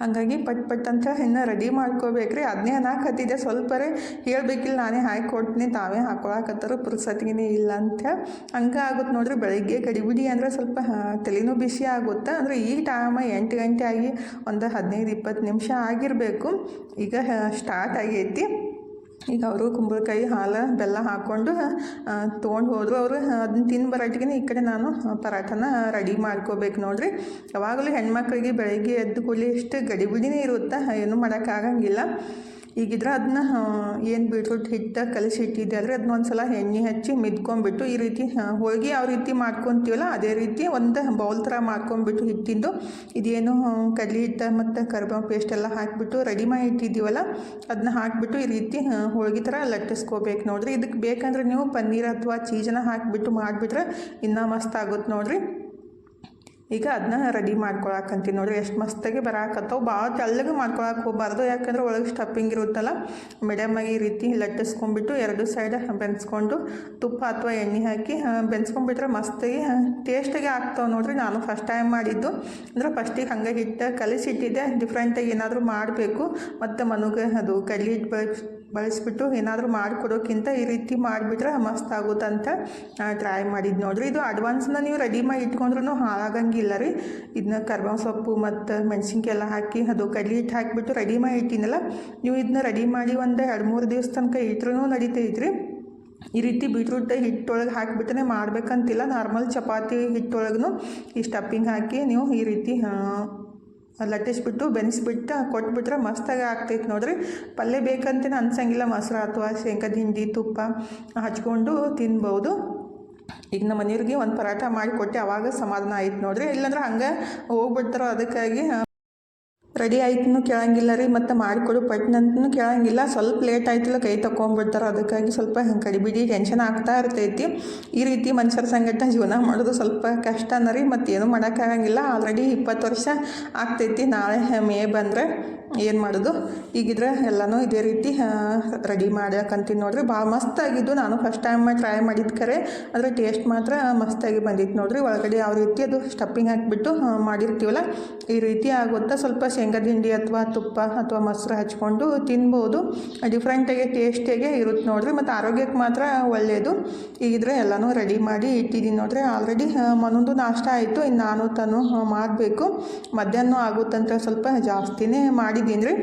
ಹಾಗಾಗಿ ಪಟ್ ಪಟ್ ಅಂತ ಇನ್ನು ರೆಡಿ ಮಾಡ್ಕೋಬೇಕ್ರಿ. ಅದನ್ನೇ ಅನ್ನಕತ್ತಿದ್ದೆ ಸ್ವಲ್ಪರೇ ಹೇಳಬೇಕಿಲ್ಲ, ನಾನೇ ಹಾಕಿ ಕೊಡ್ತೀನಿ, ತಾವೇ ಹಾಕೊಳಕತ್ತಾರ ಪುರ್ಸತ್ತಿಗೆ ಇಲ್ಲ ಅಂತ. ಹಂಗೆ ಆಗುತ್ತೆ ನೋಡ್ರಿ, ಬೆಳಿಗ್ಗೆ ಗಡಿಬಿಡಿ ಅಂದರೆ ಸ್ವಲ್ಪ ತಲೆನೂ ಬಿಸಿ ಆಗುತ್ತೆ. ಅಂದರೆ ಈ ಟೈಮ ಎಂಟು ಗಂಟೆ ಆಗಿ ಒಂದು ಹದಿನೈದು ಇಪ್ಪತ್ತು ನಿಮಿಷ ಆಗಿರಬೇಕು. ಈಗ ಸ್ಟಾರ್ಟ್ ಆಗೈತಿ. ಈಗ ಅವರು ಕುಂಬಳಕಾಯಿ ಹಾಲು ಬೆಲ್ಲ ಹಾಕ್ಕೊಂಡು ತೊಗೊಂಡು ಹೋದರು. ಅವರು ಅದನ್ನ ತಿಂದು ಬರೋಟಿಗೆ ಈ ಕಡೆ ನಾನು ಪರಾಠನ ರೆಡಿ ಮಾಡ್ಕೋಬೇಕು ನೋಡ್ರಿ. ಯಾವಾಗಲೂ ಹೆಣ್ಮಕ್ಳಿಗೆ ಬೆಳಗ್ಗೆ ಎದ್ದು ಕೂಡಲಿ ಎಷ್ಟು ಗಡಿಬಿಡಿನೇ ಇರುತ್ತೆ, ಏನೂ ಮಾಡೋಕ್ಕಾಗಂಗಿಲ್ಲ. ಈಗಿದ್ರೆ ಅದನ್ನ ಏನು ಬೀಟ್ರೂಟ್ ಹಿಟ್ಟು ಕಲಸಿ ಇಟ್ಟಿದ್ದೆ ಆದರೆ ಅದನ್ನ ಒಂದು ಸಲ ಎಣ್ಣೆ ಹಚ್ಚಿ ಮಿದ್ಕೊಂಡ್ಬಿಟ್ಟು ಈ ರೀತಿ ಆ, ಯಾವ ರೀತಿ ಮಾಡ್ಕೊತೀವಲ್ಲ ಅದೇ ರೀತಿ ಒಂದು ಬೌಲ್ ಥರ ಮಾಡ್ಕೊಂಡ್ಬಿಟ್ಟು ಹಿಟ್ಟಿಂದು ಇದೇನು ಕಡಲಿ ಹಿಟ್ಟು ಮತ್ತು ಕರ್ಬಾ ಪೇಸ್ಟ್ ಎಲ್ಲ ಹಾಕಿಬಿಟ್ಟು ರೆಡಿ ಮಾಡಿ ಇಟ್ಟಿದ್ದೀವಲ್ಲ ಅದನ್ನ ಹಾಕಿಬಿಟ್ಟು ಈ ರೀತಿ ಹೋಳಿಗೆ ಹೋಳ್ಗೆ ಥರ ಲಟ್ಟಿಸ್ಕೋಬೇಕು ನೋಡಿರಿ. ಇದಕ್ಕೆ ಬೇಕಂದ್ರೆ ನೀವು ಪನ್ನೀರ್ ಅಥವಾ ಚೀಸನ್ನ ಹಾಕಿಬಿಟ್ಟು ಮಾಡಿಬಿಟ್ರೆ ಇನ್ನೂ ಮಸ್ತ್ ಆಗುತ್ತೆ ನೋಡ್ರಿ. ಈಗ ಅದನ್ನ ರೆಡಿ ಮಾಡ್ಕೊಳಕಂತೀನಿ ನೋಡಿ ಎಷ್ಟು ಮಸ್ತಾಗಿ ಬರಾಕತ್ತವು. ಭಾಳ ತೆಳ್ಳಗೆ ಮಾಡ್ಕೊಳಕ್ಕೆ ಹೋಗ್ಬಾರ್ದು. ಯಾಕಂದ್ರೆ ಒಳಗೆ ಸ್ಟಫಿಂಗ್ ಇರುತ್ತಲ್ಲ ಮೀಡಿಯಮಾಗಿ ಈ ರೀತಿ ಲಟ್ಟಿಸ್ಕೊಂಡ್ಬಿಟ್ಟು ಎರಡು ಸೈಡ್ ಬೆನ್ಸ್ಕೊಂಡು ತುಪ್ಪ ಅಥವಾ ಎಣ್ಣೆ ಹಾಕಿ ಬೆನ್ಸ್ಕೊಂಡ್ಬಿಟ್ರೆ ಮಸ್ತಾಗಿ ಟೇಸ್ಟಾಗಿ ಆಗ್ತಾವೆ ನೋಡಿರಿ. ನಾನು ಫಸ್ಟ್ ಟೈಮ್ ಮಾಡಿದ್ದು. ಅಂದ್ರೆ ಫಸ್ಟಿಗೆ ಹಂಗೆ ಹಿಟ್ಟು ಕಲಿಸಿಟ್ಟಿದ್ದೆ. ಡಿಫ್ರೆಂಟಾಗಿ ಏನಾದರೂ ಮಾಡಬೇಕು. ಮತ್ತು ಮನುಗೆ ಅದು ಕಡ್ಲಿ ಹಿಟ್ಟು ಬಳಸ್ಬಿಟ್ಟು ಏನಾದರೂ ಮಾಡಿಕೊಡೋಕ್ಕಿಂತ ಈ ರೀತಿ ಮಾಡಿಬಿಟ್ರೆ ಮಸ್ತ್ ಆಗುತ್ತಂತ ಟ್ರೈ ಮಾಡಿದ್ದು ನೋಡಿರಿ. ಇದು ಅಡ್ವಾನ್ಸ್ನ ನೀವು ರೆಡಿ ಮಾಡಿ ಇಟ್ಕೊಂಡ್ರೂ ಹಾಳಾಗಂಗಿಲ್ಲ ರೀ. ಇದನ್ನ ಕರ್ಬೇವು ಸೊಪ್ಪು ಮತ್ತು ಮೆಣಸಿನ್ಕಾಯಿ ಎಲ್ಲ ಹಾಕಿ ಅದು ಕಡ್ಲಿ ಹಿಟ್ಟು ಹಾಕಿಬಿಟ್ಟು ರೆಡಿ ಮಾಡಿ ಇಟ್ಟಿನಲ್ಲ ನೀವು ಇದನ್ನ ರೆಡಿ ಮಾಡಿ ಒಂದು ಎರಡು ಮೂರು ದಿವಸ ತನಕ ಇಟ್ರೂ ನಡೀತೈತ್ರಿ. ಈ ರೀತಿ ಬೀಟ್ರೂಟ್ ಹಿಟ್ಟೊಳಗೆ ಹಾಕಿಬಿಟ್ರೆ ಮಾಡ್ಬೇಕಂತಿಲ್ಲ. ನಾರ್ಮಲ್ ಚಪಾತಿ ಹಿಟ್ಟೊಳಗೂ ಈ ಸ್ಟಫಿಂಗ್ ಹಾಕಿ ನೀವು ಈ ರೀತಿ ಆ, ಲಟ್ಟಿಸ್ಬಿಟ್ಟು, ಬೆನ್ಸ್ಬಿಟ್ಟು, ಕೊಟ್ಬಿಟ್ರೆ ಮಸ್ತಾಗಿ ಆಗ್ತೈತೆ ನೋಡ್ರಿ. ಪಲ್ಯ ಬೇಕಂತೇನೆ ಅನ್ಸಂಗಿಲ್ಲ, ಮೊಸರು ಅಥವಾ ಶೇಂಗಾದ ಹಿಂಡಿ, ತುಪ್ಪ ಹಚ್ಕೊಂಡು ತಿನ್ಬೋದು. ಈಗ ನಮ್ಮ ಮನೆಯವ್ರಿಗೆ ಒಂದು ಪರಾಟ ಮಾಡಿ ಕೊಟ್ಟೆ, ಅವಾಗ ಸಮಾಧಾನ ಆಯ್ತು ನೋಡ್ರಿ. ಇಲ್ಲಾಂದ್ರೆ ಹಂಗೆ ಹೋಗ್ಬಿಡ್ತಾರೋ ಅದಕ್ಕಾಗಿ ರೆಡಿ ಆಯ್ತು ಕೇಳಂಗಿಲ್ಲ ರೀ, ಮತ್ತು ಮಾಡಿಕೊಡು ಪಟ್ನಂತನೂ ಕೇಳಂಗಿಲ್ಲ. ಸ್ವಲ್ಪ ಲೇಟ್ ಆಯ್ತಿಲ್ಲ ಕೈ ತಗೊಂಡ್ಬಿಡ್ತಾರೆ ಅದಕ್ಕಾಗಿ ಸ್ವಲ್ಪ ಕಡಿಬಿಡಿ ಟೆನ್ಷನ್ ಆಗ್ತಾ ಇರ್ತೈತಿ. ಈ ರೀತಿ ಮನುಷ್ಯರ ಸಂಗಟ ಜೀವನ ಮಾಡೋದು ಸ್ವಲ್ಪ ಕಷ್ಟನ ರೀ ಮತ್ತು ಏನೂ ಮಾಡೋಕ್ಕಾಗಂಗಿಲ್ಲ ಆಲ್ರೆಡಿ ಇಪ್ಪತ್ತು ವರ್ಷ ಆಗ್ತೈತಿ, ನಾಳೆ ಮೇ ಬಂದರೆ. ಏನು ಮಾಡೋದು? ಈಗಿದ್ರೆ ಎಲ್ಲನೂ ಇದೇ ರೀತಿ ರೆಡಿ ಮಾಡ್ಯಾಕಂತೀನಿ ನೋಡ್ರಿ. ಭಾಳ ಮಸ್ತಾಗಿದ್ದು. ನಾನು ಫಸ್ಟ್ ಟೈಮ್ ಟ್ರೈ ಮಾಡಿದ ಕರೆ. ಅದರ ಟೇಸ್ಟ್ ಮಾತ್ರ ಮಸ್ತಾಗಿ ಬಂದಿತ್ತು ನೋಡ್ರಿ. ಒಳಗಡೆ ಯಾವ ರೀತಿ ಅದು ಸ್ಟಫಿಂಗ್ ಹಾಕಿಬಿಟ್ಟು ಮಾಡಿರ್ತೀವಲ್ಲ, ಈ ರೀತಿ ಆಗುತ್ತಾ? ಸ್ವಲ್ಪ ಶೇಂಗಾದ ಹಿಂಡಿ ಅಥವಾ ತುಪ್ಪ ಅಥವಾ ಮೊಸರು ಹಚ್ಕೊಂಡು ತಿನ್ಬೋದು. ಡಿಫ್ರೆಂಟಾಗಿ ಟೇಸ್ಟಿಗೆ ಇರುತ್ತೆ ನೋಡ್ರಿ. ಮತ್ತು ಆರೋಗ್ಯಕ್ಕೆ ಮಾತ್ರ ಒಳ್ಳೆಯದು ಈಗಿದ್ರೆ ಎಲ್ಲನೂ ರೆಡಿ ಮಾಡಿ ಇಟ್ಟಿದ್ದೀನಿ ನೋಡ್ರಿ. ಆಲ್ರೆಡಿ ಮನೊಂದು ನಾಷ್ಟ ಆಯಿತು. ಇನ್ನು ನಾನು ತಾನು ಮಾಡಬೇಕು. ಮಧ್ಯಾಹ್ನ ಆಗುತ್ತಂತ ಸ್ವಲ್ಪ ಜಾಸ್ತಿನೇ ಮಾಡಿದ್ದೀನಿ ರೀ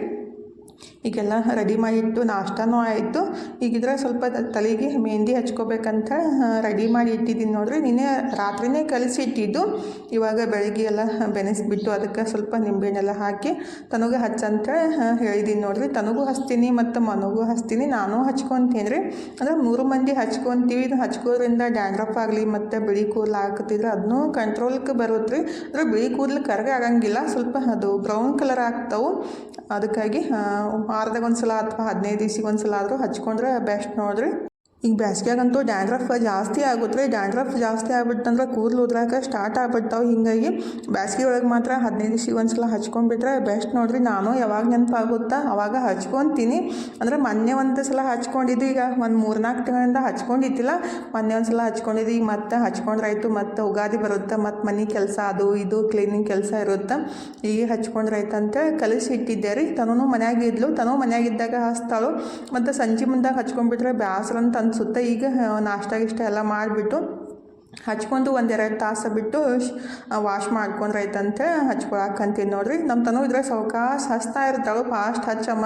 ಈಗೆಲ್ಲ ರೆಡಿ ಮಾಡಿಟ್ಟು ನಾಷ್ಟಾನೂ ಆಯಿತು. ಈಗಿದ್ರೆ ಸ್ವಲ್ಪ ತಲೆಗೆ ಮೆಹಂದಿ ಹಚ್ಕೋಬೇಕಂತ ರೆಡಿ ಮಾಡಿ ಇಟ್ಟಿದ್ದೀನಿ ನೋಡ್ರಿ. ನಿನ್ನೆ ರಾತ್ರಿನೇ ಕಲಿಸಿ ಇಟ್ಟಿದ್ದು. ಇವಾಗ ಬೆಳಗ್ಗೆ ಎಲ್ಲ ಬೆನೆಸಿಬಿಟ್ಟು ಅದಕ್ಕೆ ಸ್ವಲ್ಪ ನಿಂಬೆಹಣ್ಣೆಲ್ಲ ಹಾಕಿ ತನಗೂ ಹಚ್ಚಂತ ಹೇಳಿದ್ದೀನಿ ನೋಡ್ರಿ. ತನಗೂ ಹಚ್ತೀನಿ ಮತ್ತು ಮನಗೂ ಹಚ್ತೀನಿ. ನಾನು ಹಚ್ಕೊತೀನಿ ರೀ ಅಂದರೆ ಮೂರು ಮಂದಿ ಹಚ್ಕೊತೀವಿ. ಇದು ಹಚ್ಕೋದ್ರಿಂದ ಡ್ಯಾಂಡ್ರಫ್ ಆಗಲಿ ಮತ್ತು ಬಿಳಿ ಕೂದಲು ಹಾಕ್ತಿದ್ರೆ ಅದನ್ನೂ ಕಂಟ್ರೋಲ್ಗೆ ಬರುತ್ತೆ ರೀ ಅಂದರೆ ಬಿಳಿ ಕೂದಲು ಕರಗ ಆಗಂಗಿಲ್ಲ ಸ್ವಲ್ಪ ಅದು ಬ್ರೌನ್ ಕಲರ್ ಆಗ್ತಾವೆ. ಅದಕ್ಕಾಗಿ ವಾರದಾಗ ಒಂದು ಸಲ ಅಥವಾ ಹದಿನೈದು ದಿವ್ಸಿಗೆ ಒಂದು ಸಲ ಆದರೂ ಹಚ್ಕೊಂಡ್ರೆ ಬೆಸ್ಟ್ ನೋಡ್ರಿ. ಈಗ ಬ್ಯಾಸ್ಗ್ಯಾಗಂತೂ ಡ್ಯಾಂಡ್ರಫ್ ಜಾಸ್ತಿ ಆಗುತ್ತೆ ಡ್ಯಾಂಡ್ರಫ್ ಜಾಸ್ತಿ ಆಗ್ಬಿಟ್ಟಂದ್ರೆ ಕೂದಲು ಉದ್ರಾಕ ಸ್ಟಾರ್ಟ್ ಆಗ್ಬಿಡ್ತಾವೆ. ಹಿಂಗಾಗಿ ಬ್ಯಾಸ್ಗೆ ಒಳಗೆ ಮಾತ್ರ ಹದಿನೈದು ದಿವಸ ಒಂದ್ಸಲ ಹಚ್ಕೊಂಡ್ಬಿಟ್ರೆ ಬೆಸ್ಟ್ ನೋಡ್ರಿ. ನಾನು ಯಾವಾಗ ನೆನಪಾಗುತ್ತಾ? ಅವಾಗ ಹಚ್ಕೊತೀನಿ. ಅಂದ್ರೆ ಮೊನ್ನೆ ಒಂದು ಸಲ ಹಚ್ಕೊಂಡಿದ್ದು ಈಗ ಒಂದು ಮೂರ್ನಾಲ್ಕು ತಿಂಗಳಿಂದ ಹಚ್ಕೊಂಡಿದ್ದಿಲ್ಲ. ಮೊನ್ನೆ ಒಂದು ಸಲ ಹಚ್ಕೊಂಡಿದ್ದು. ಈಗ ಮತ್ತೆ ಹಚ್ಕೊಂಡ್ರೆ ಆಯಿತು ಮತ್ತು ಉಗಾದಿ ಬರುತ್ತೆ. ಮತ್ತು ಮನೆ ಕೆಲಸ ಅದು ಇದು ಕ್ಲೀನಿಂಗ್ ಕೆಲಸ ಇರುತ್ತೆ. ಈಗ ಹಚ್ಕೊಂಡ್ರೆ ಆಯ್ತು ಅಂತ ಕಲಿಸಿ ಇಟ್ಟಿದ್ದೆ ರೀ. ತನೂ ಮನ್ಯಾಗ ಇದ್ಲು. ತನೂ ಮನ್ಯಾಗ ಇದ್ದಾಗ ಹಚ್ತಾಳು. ಮತ್ತು ಸಂಜೆ ಮುಂದಾಗ ಹಚ್ಕೊಂಡ್ಬಿಟ್ರೆ ಬ್ಯಾಸ್ರ ಅಂತ ಅನ್ಸುತ್ತೆ. ಈಗ ನಾಷ್ಟ ಗಿಷ್ಟ ಎಲ್ಲ ಮಾಡಿಬಿಟ್ಟು ಹಚ್ಕೊಂಡು ಒಂದೆರಡು ತಾಸು ಬಿಟ್ಟು ವಾಶ್ ಮಾಡ್ಕೊಂಡ್ರೆ ಆಯ್ತಂತ ಹಚ್ಕೊಳಕಂತೀನಿ ನೋಡ್ರಿ. ನಮ್ಮ ತನೂ ಇದ್ರೆ ಸಾವಕಾಶ ಹಚ್ತಾ ಇರ್ತಾಳು. ಫಾಸ್ಟ್ ಹಚ್ಚಮ್ಮ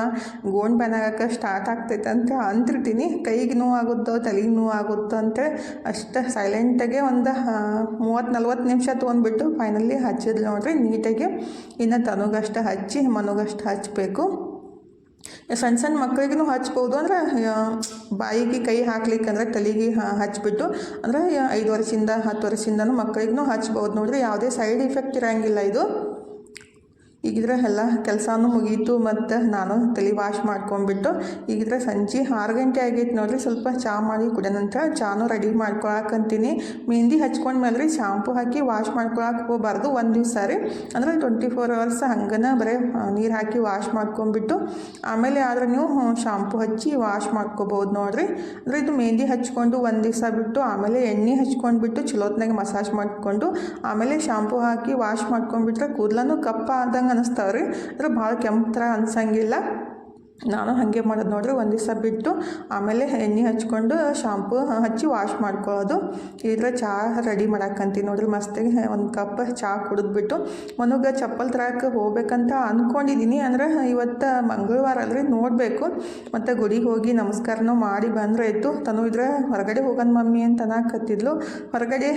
ಗೋಣ್ ಬೆನಾಗಕ್ಕೆ ಸ್ಟಾರ್ಟ್ ಆಗ್ತೈತೆ ಅಂತ ಅಂತಿರ್ತೀನಿ. ಕೈಗೆ ನೋವು ಆಗುತ್ತೋ ತಲೆಗೆ ನೋವು ಆಗುತ್ತೋ ಅಂತೇಳಿ ಅಷ್ಟು ಸೈಲೆಂಟಾಗೆ ಒಂದು ಮೂವತ್ತು ನಲ್ವತ್ತು ನಿಮಿಷ ತೊಗೊಂಡ್ಬಿಟ್ಟು ಫೈನಲಿ ಹಚ್ಚಿದ್ಲು ನೋಡ್ರಿ. ನೀಟಾಗಿ ಇನ್ನು ತನಗಷ್ಟು ಹಚ್ಚಿ, ಮನಗಷ್ಟು ಹಚ್ಚಬೇಕು ಸಣ್ಣ ಸಣ್ಣ ಮಕ್ಕಳಿಗೂ ಹಚ್ಬೋದು. ಅಂದ್ರೆ ಬಾಯಿಗೆ ಕೈ ಹಾಕ್ಲಿಕ್ಕೆ ಅಂದ್ರೆ ತಲೆಗೆ ಹಚ್ಬಿಟ್ಟು, ಅಂದ್ರೆ ಐದು ವರ್ಷದಿಂದ, ಹತ್ತು ವರ್ಷದಿಂದನೂ ಮಕ್ಕಳಿಗೂ ಹಚ್ಬೋದು. ನೋಡ್ರಿ ಯಾವುದೇ ಸೈಡ್ ಇಫೆಕ್ಟ್ ಇರೋಂಗಿಲ್ಲ ಇದು. ಈಗಿದ್ರೆ ಎಲ್ಲ ಕೆಲಸನೂ ಮುಗೀತು ಮತ್ತು ನಾನು ತಲೆ ವಾಶ್ ಮಾಡ್ಕೊಂಡ್ಬಿಟ್ಟು, ಈಗಿದ್ರೆ ಸಂಜೆ ಆರು ಗಂಟೆ ಆಗೈತೆ ನೋಡಿರಿ, ಸ್ವಲ್ಪ ಚಾ ಮಾಡಿ ಕುಡಿಯ ನಂತರ ಚಾನು ರೆಡಿ ಮಾಡ್ಕೊಳಕಂತೀನಿ. ಮೆಹಂದಿ ಹಚ್ಕೊಂಡ್ಮೇಲೆ ರೀ ಶಾಂಪು ಹಾಕಿ ವಾಶ್ ಮಾಡ್ಕೊಳಕ್ಕೆ ಹೋಗಬಾರ್ದು ಒಂದು ದಿವಸ ರೀ. ಅಂದರೆ ಟ್ವೆಂಟಿ ಫೋರ್ ಅವರ್ಸ್ ಹಂಗನ ಬರೀ ನೀರು ಹಾಕಿ ವಾಶ್ ಮಾಡ್ಕೊಂಡ್ಬಿಟ್ಟು, ಆಮೇಲೆ ಆದ್ರೆ ನೀವು ಶಾಂಪು ಹಚ್ಚಿ ವಾಶ್ ಮಾಡ್ಕೋಬೋದು ನೋಡಿರಿ. ಅಂದರೆ ಇದು ಮೆಹಂದಿ ಹಚ್ಕೊಂಡು ಒಂದು ದಿವಸ ಬಿಟ್ಟು, ಆಮೇಲೆ ಎಣ್ಣೆ ಹಚ್ಕೊಂಡ್ಬಿಟ್ಟು ಚಲೋತ್ನಾಗೆ ಮಸಾಜ್ ಮಾಡಿಕೊಂಡು, ಆಮೇಲೆ ಶಾಂಪು ಹಾಕಿ ವಾಶ್ ಮಾಡ್ಕೊಂಡ್ಬಿಟ್ರೆ ಕೂದಲೂ ಕಪ್ಪ ಆದಂಗೆ ಅನಿಸ್ತಾವೆ ರೀ ಅಂದ್ರೆ ಭಾಳ ಕೆಂಪು ಥರ ಅನ್ಸಂಗಿಲ್ಲ. ನಾನು ಹಾಗೆ ಮಾಡೋದು ನೋಡ್ರಿ ಒಂದು ದಿವಸ ಬಿಟ್ಟು ಆಮೇಲೆ ಎಣ್ಣೆ ಹಚ್ಕೊಂಡು ಶಾಂಪು ಹಚ್ಚಿ ವಾಶ್ ಮಾಡ್ಕೊಳ್ಳೋದು. ಇದ್ರ ಚಹಾ ರೆಡಿ ಮಾಡಕ್ಕಂತೀನಿ ನೋಡ್ರಿ ಮಸ್ತಾಗಿ ಒಂದು ಕಪ್ ಚಹಾ ಕುಡಿದ್ಬಿಟ್ಟು. ಮನಗೆ ಚಪ್ಪಲ್ ತರಕ್ಕೆ ಹೋಗ್ಬೇಕಂತ ಅಂದ್ಕೊಂಡಿದ್ದೀನಿ ಅಂದ್ರೆ ಇವತ್ತು ಮಂಗಳವಾರ ಅಲ್ರಿ, ನೋಡಬೇಕು. ಮತ್ತು ಗುಡಿಗೆ ಹೋಗಿ ನಮಸ್ಕಾರನೂ ಮಾಡಿ ಬಂದರೆ ಆಯಿತು ತನು ಇದ್ರೆ ಹೊರಗಡೆ ಹೋಗೋಣ ಮಮ್ಮಿ ಅಂತ ಅನ್ನಕತ್ತಿದ್ಲು. ಹೊರಗಡೆ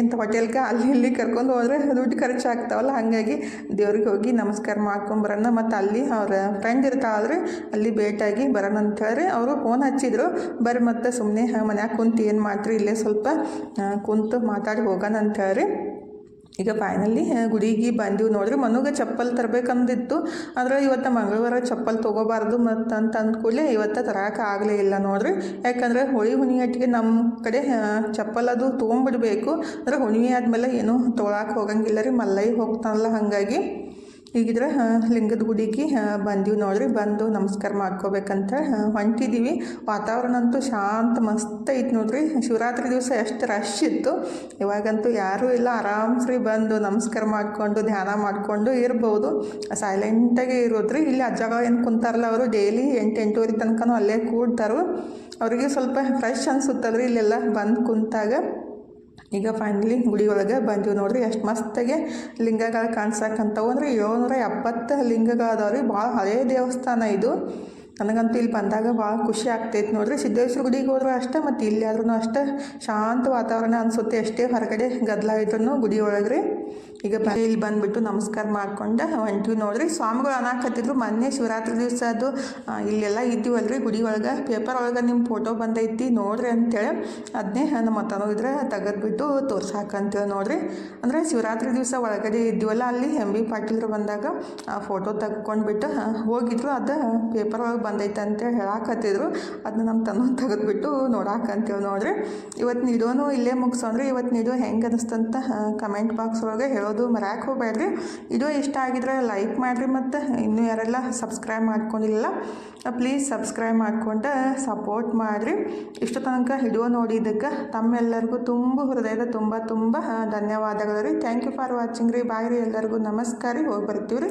ಎಂಥ ಹೋಟೆಲ್ಗೆ ಅಲ್ಲಿ ಇಲ್ಲಿ ಕರ್ಕೊಂಡು ಹೋದರೆ ದುಡ್ಡು ಖರ್ಚು ಆಗ್ತಾವಲ್ಲ ಹಾಗಾಗಿ ದೇವ್ರಿಗೆ ಹೋಗಿ ನಮಸ್ಕಾರ ಮಾಡ್ಕೊಂಬರೋಣ ಮತ್ತು ಅಲ್ಲಿ ಅವ್ರ ಫ್ರೆಂಡ್ ಇರ್ತಾವಲ್ರಿ ಅಲ್ಲಿ ಭೇಟಾಗಿ ಬರೋಣ ಹೇಳಿ ಅವರು ಫೋನ್ ಹಚ್ಚಿದ್ರು. ಬರ್ರಿ ಮತ್ತೆ ಸುಮ್ಮನೆ ಮನ್ಯಾಗ ಕುಂತು ಏನು ಮಾಡ್ತೀರಿ? ಇಲ್ಲೇ ಸ್ವಲ್ಪ ಕುಂತು ಮಾತಾಡಿ ಹೋಗೋಣ ಹೇಳಿ ಈಗ ಫೈನಲಿ ಗುಡಿಗೆ ಬಂದೀವಿ. ನೋಡ್ರಿ ಮನುಗೆ ಚಪ್ಪಲ್ ತರಬೇಕಂದಿತ್ತು. ಆದರೆ ಇವತ್ತು ಮಂಗಳವಾರ ಚಪ್ಪಲ್ ತೊಗೋಬಾರ್ದು ಮತ್ತು ಅಂತ ಅಂದ್ಕೂಡಲೇ ಇವತ್ತು ತರಕೆ ಆಗಲೇ ಇಲ್ಲ ನೋಡ್ರಿ. ಯಾಕಂದರೆ ಹೋಳಿ ಹುಣ್ಣಿಮೆಟ್ಟಿಗೆ ನಮ್ಮ ಕಡೆ ಚಪ್ಪಲ್ ಅದು ತೊಗೊಂಬಿಡ್ಬೇಕು. ಅಂದರೆ ಹುಣ್ಣಿಮೆ ಆದಮೇಲೆ ಏನೂ ತೊಳಕ್ಕೆ ಹೋಗಂಗಿಲ್ಲ ರೀ. ಮಲ್ಲೈ ಹೋಗ್ತಾನಲ್ಲ ಹಾಗಾಗಿ. ಈಗಿದ್ರೆ ಲಿಂಗದ ಗುಡಿಗೆ ಬಂದೀವಿ ನೋಡ್ರಿ. ಬಂದು ನಮಸ್ಕಾರ ಮಾಡ್ಕೋಬೇಕಂತ ಹೊಂಟಿದ್ದೀವಿ ವಾತಾವರಣ ಅಂತೂ ಶಾಂತ, ಮಸ್ತ್ ಐತೆ ನೋಡ್ರಿ. ಶಿವರಾತ್ರಿ ದಿವಸ ಎಷ್ಟು ರಶ್ ಇತ್ತು. ಇವಾಗಂತೂ ಯಾರೂ ಇಲ್ಲ. ಆರಾಮ್ಸ್ರಿ ಬಂದು ನಮಸ್ಕಾರ ಮಾಡಿಕೊಂಡು, ಧ್ಯಾನ ಮಾಡಿಕೊಂಡು ಇರ್ಬೋದು. ಸೈಲೆಂಟಾಗಿ ಇರೋದ್ರಿ. ಇಲ್ಲಿ ಅಜ್ಜಗ ಏನು ಕುಂತಾರಲ್ಲ ಅವರು. ಡೈಲಿ ಎಂಟು, ಎಂಟೂವರೆ ತನಕನೂ ಅಲ್ಲೇ ಕೂಡ್ತಾರೋ. ಅವರಿಗೆ ಸ್ವಲ್ಪ ಫ್ರೆಶ್ ಅನಿಸುತ್ತಲ್ರಿ ಇಲ್ಲೆಲ್ಲ ಬಂದು ಕುಂತಾಗ. ಈಗ ಫೈನಲಿ ಗುಡಿ ಒಳಗೆ ಬಂದೀವಿ ನೋಡ್ರಿ. ಎಷ್ಟು ಮಸ್ತಾಗೆ ಲಿಂಗಗಳು ಕಾಣಿಸಕ್ಕಂಥವು ಅಂದರೆ ಏಳ್ನೂರ ಎಪ್ಪತ್ತು ಲಿಂಗಗಳು ಅದಾವೆ ರೀ ಭಾಳ ಹಳೆಯ ದೇವಸ್ಥಾನ ಇದು. ನನಗಂತೂ ಇಲ್ಲಿ ಬಂದಾಗ ಭಾಳ ಖುಷಿ ಆಗ್ತೈತೆ ನೋಡ್ರಿ. ಸಿದ್ದೇಶ್ವರ ಗುಡಿಗೆ ಹೋದ್ರೂ ಅಷ್ಟೇ, ಮತ್ತು ಇಲ್ಲಿ ಆದ್ರೂ ಅಷ್ಟೇ ಶಾಂತ ವಾತಾವರಣ ಅನಿಸುತ್ತೆ. ಎಷ್ಟೇ ಹೊರಗಡೆ ಗದ್ದಲ ಗುಡಿ ಒಳಗೆ ರೀ ಈಗ ಇಲ್ಲಿ ಬಂದ್ಬಿಟ್ಟು ನಮಸ್ಕಾರ ಮಾಡ್ಕೊಂಡು ಹೊಂಟಿವಿ ನೋಡ್ರಿ. ಸ್ವಾಮಿಗಳು ಅನ್ನಕತ್ತಿದ್ರು ಮೊನ್ನೆ ಶಿವರಾತ್ರಿ ದಿವಸ ಅದು ಇಲ್ಲೆಲ್ಲ ಇದ್ದೀವಲ್ರಿ ಗುಡಿ ಒಳಗೆ. ಪೇಪರ್ ಒಳಗೆ ನಿಮ್ಮ ಫೋಟೋ ಬಂದೈತಿ ನೋಡ್ರಿ ಅಂತೇಳಿ ಅದನ್ನೇ ನಮ್ಮ ಮತನೂ ಇದ್ರೆ ತೆಗೆದ್ಬಿಟ್ಟು ತೋರ್ಸಾಕಂತೇಳಿ ನೋಡ್ರಿ. ಅಂದರೆ ಶಿವರಾತ್ರಿ ದಿವಸ ಒಳಗಡೆ ಇದ್ದೀವಲ್ಲ ಅಲ್ಲಿ ಎಂ ಬಿ ಪಾಟೀಲ್ರು ಬಂದಾಗ ಆ ಫೋಟೋ ತೆಗ್ಕೊಂಡ್ಬಿಟ್ಟು ಆ, ಹೋಗಿದ್ರು. ಅದು ಪೇಪರ್ ಒಳಗೆ ಬಂದೈತೆ ಅಂತೇಳಿ ಹೇಳಾಕತ್ತಿದ್ರು. ಅದನ್ನ ನಮ್ಮ ತನೂ ತೆಗೆದ್ಬಿಟ್ಟು ನೋಡಾಕಂತೇಳಿ ನೋಡ್ರಿ. ಇವತ್ತು ನೀಡೋನು ಇಲ್ಲೇ ಮುಗಿಸೋಣ್ರಿ. ಇವತ್ತು ನೀಡೋ ಹೆಂಗೆ ಅನಿಸ್ತಂತ ಕಮೆಂಟ್ ಬಾಕ್ಸ್ ಒಳಗೆ ಹೇಳೋದು ಮರ್ಯಾಕೆ ಹೋಗ್ಬೇಡ್ರಿ. ಇದು ಇಷ್ಟ ಆಗಿದ್ರೆ ಲೈಕ್ ಮಾಡಿರಿ ಮತ್ತು ಇನ್ನೂ ಯಾರೆಲ್ಲ ಸಬ್ಸ್ಕ್ರೈಬ್ ಮಾಡ್ಕೊಂಡಿಲ್ಲ ಪ್ಲೀಸ್ ಸಬ್ಸ್ಕ್ರೈಬ್ ಮಾಡ್ಕೊಂಡು ಸಪೋರ್ಟ್ ಮಾಡಿರಿ. ಇಷ್ಟು ತನಕ ವಿಡಿಯೋ ನೋಡಿದ್ದಕ್ಕೆ ತಮ್ಮೆಲ್ಲರಿಗೂ ತುಂಬ ಹೃದಯದ ತುಂಬ ತುಂಬ ಧನ್ಯವಾದಗಳು ರೀ. ಥ್ಯಾಂಕ್ ಯು ಫಾರ್ ವಾಚಿಂಗ್ ರೀ. ಬಾಯ್ ರೀ ಎಲ್ಲರಿಗೂ. ನಮಸ್ಕಾರ ರೀ. ಹೋಗಿ ಬರ್ತೀವಿ ರೀ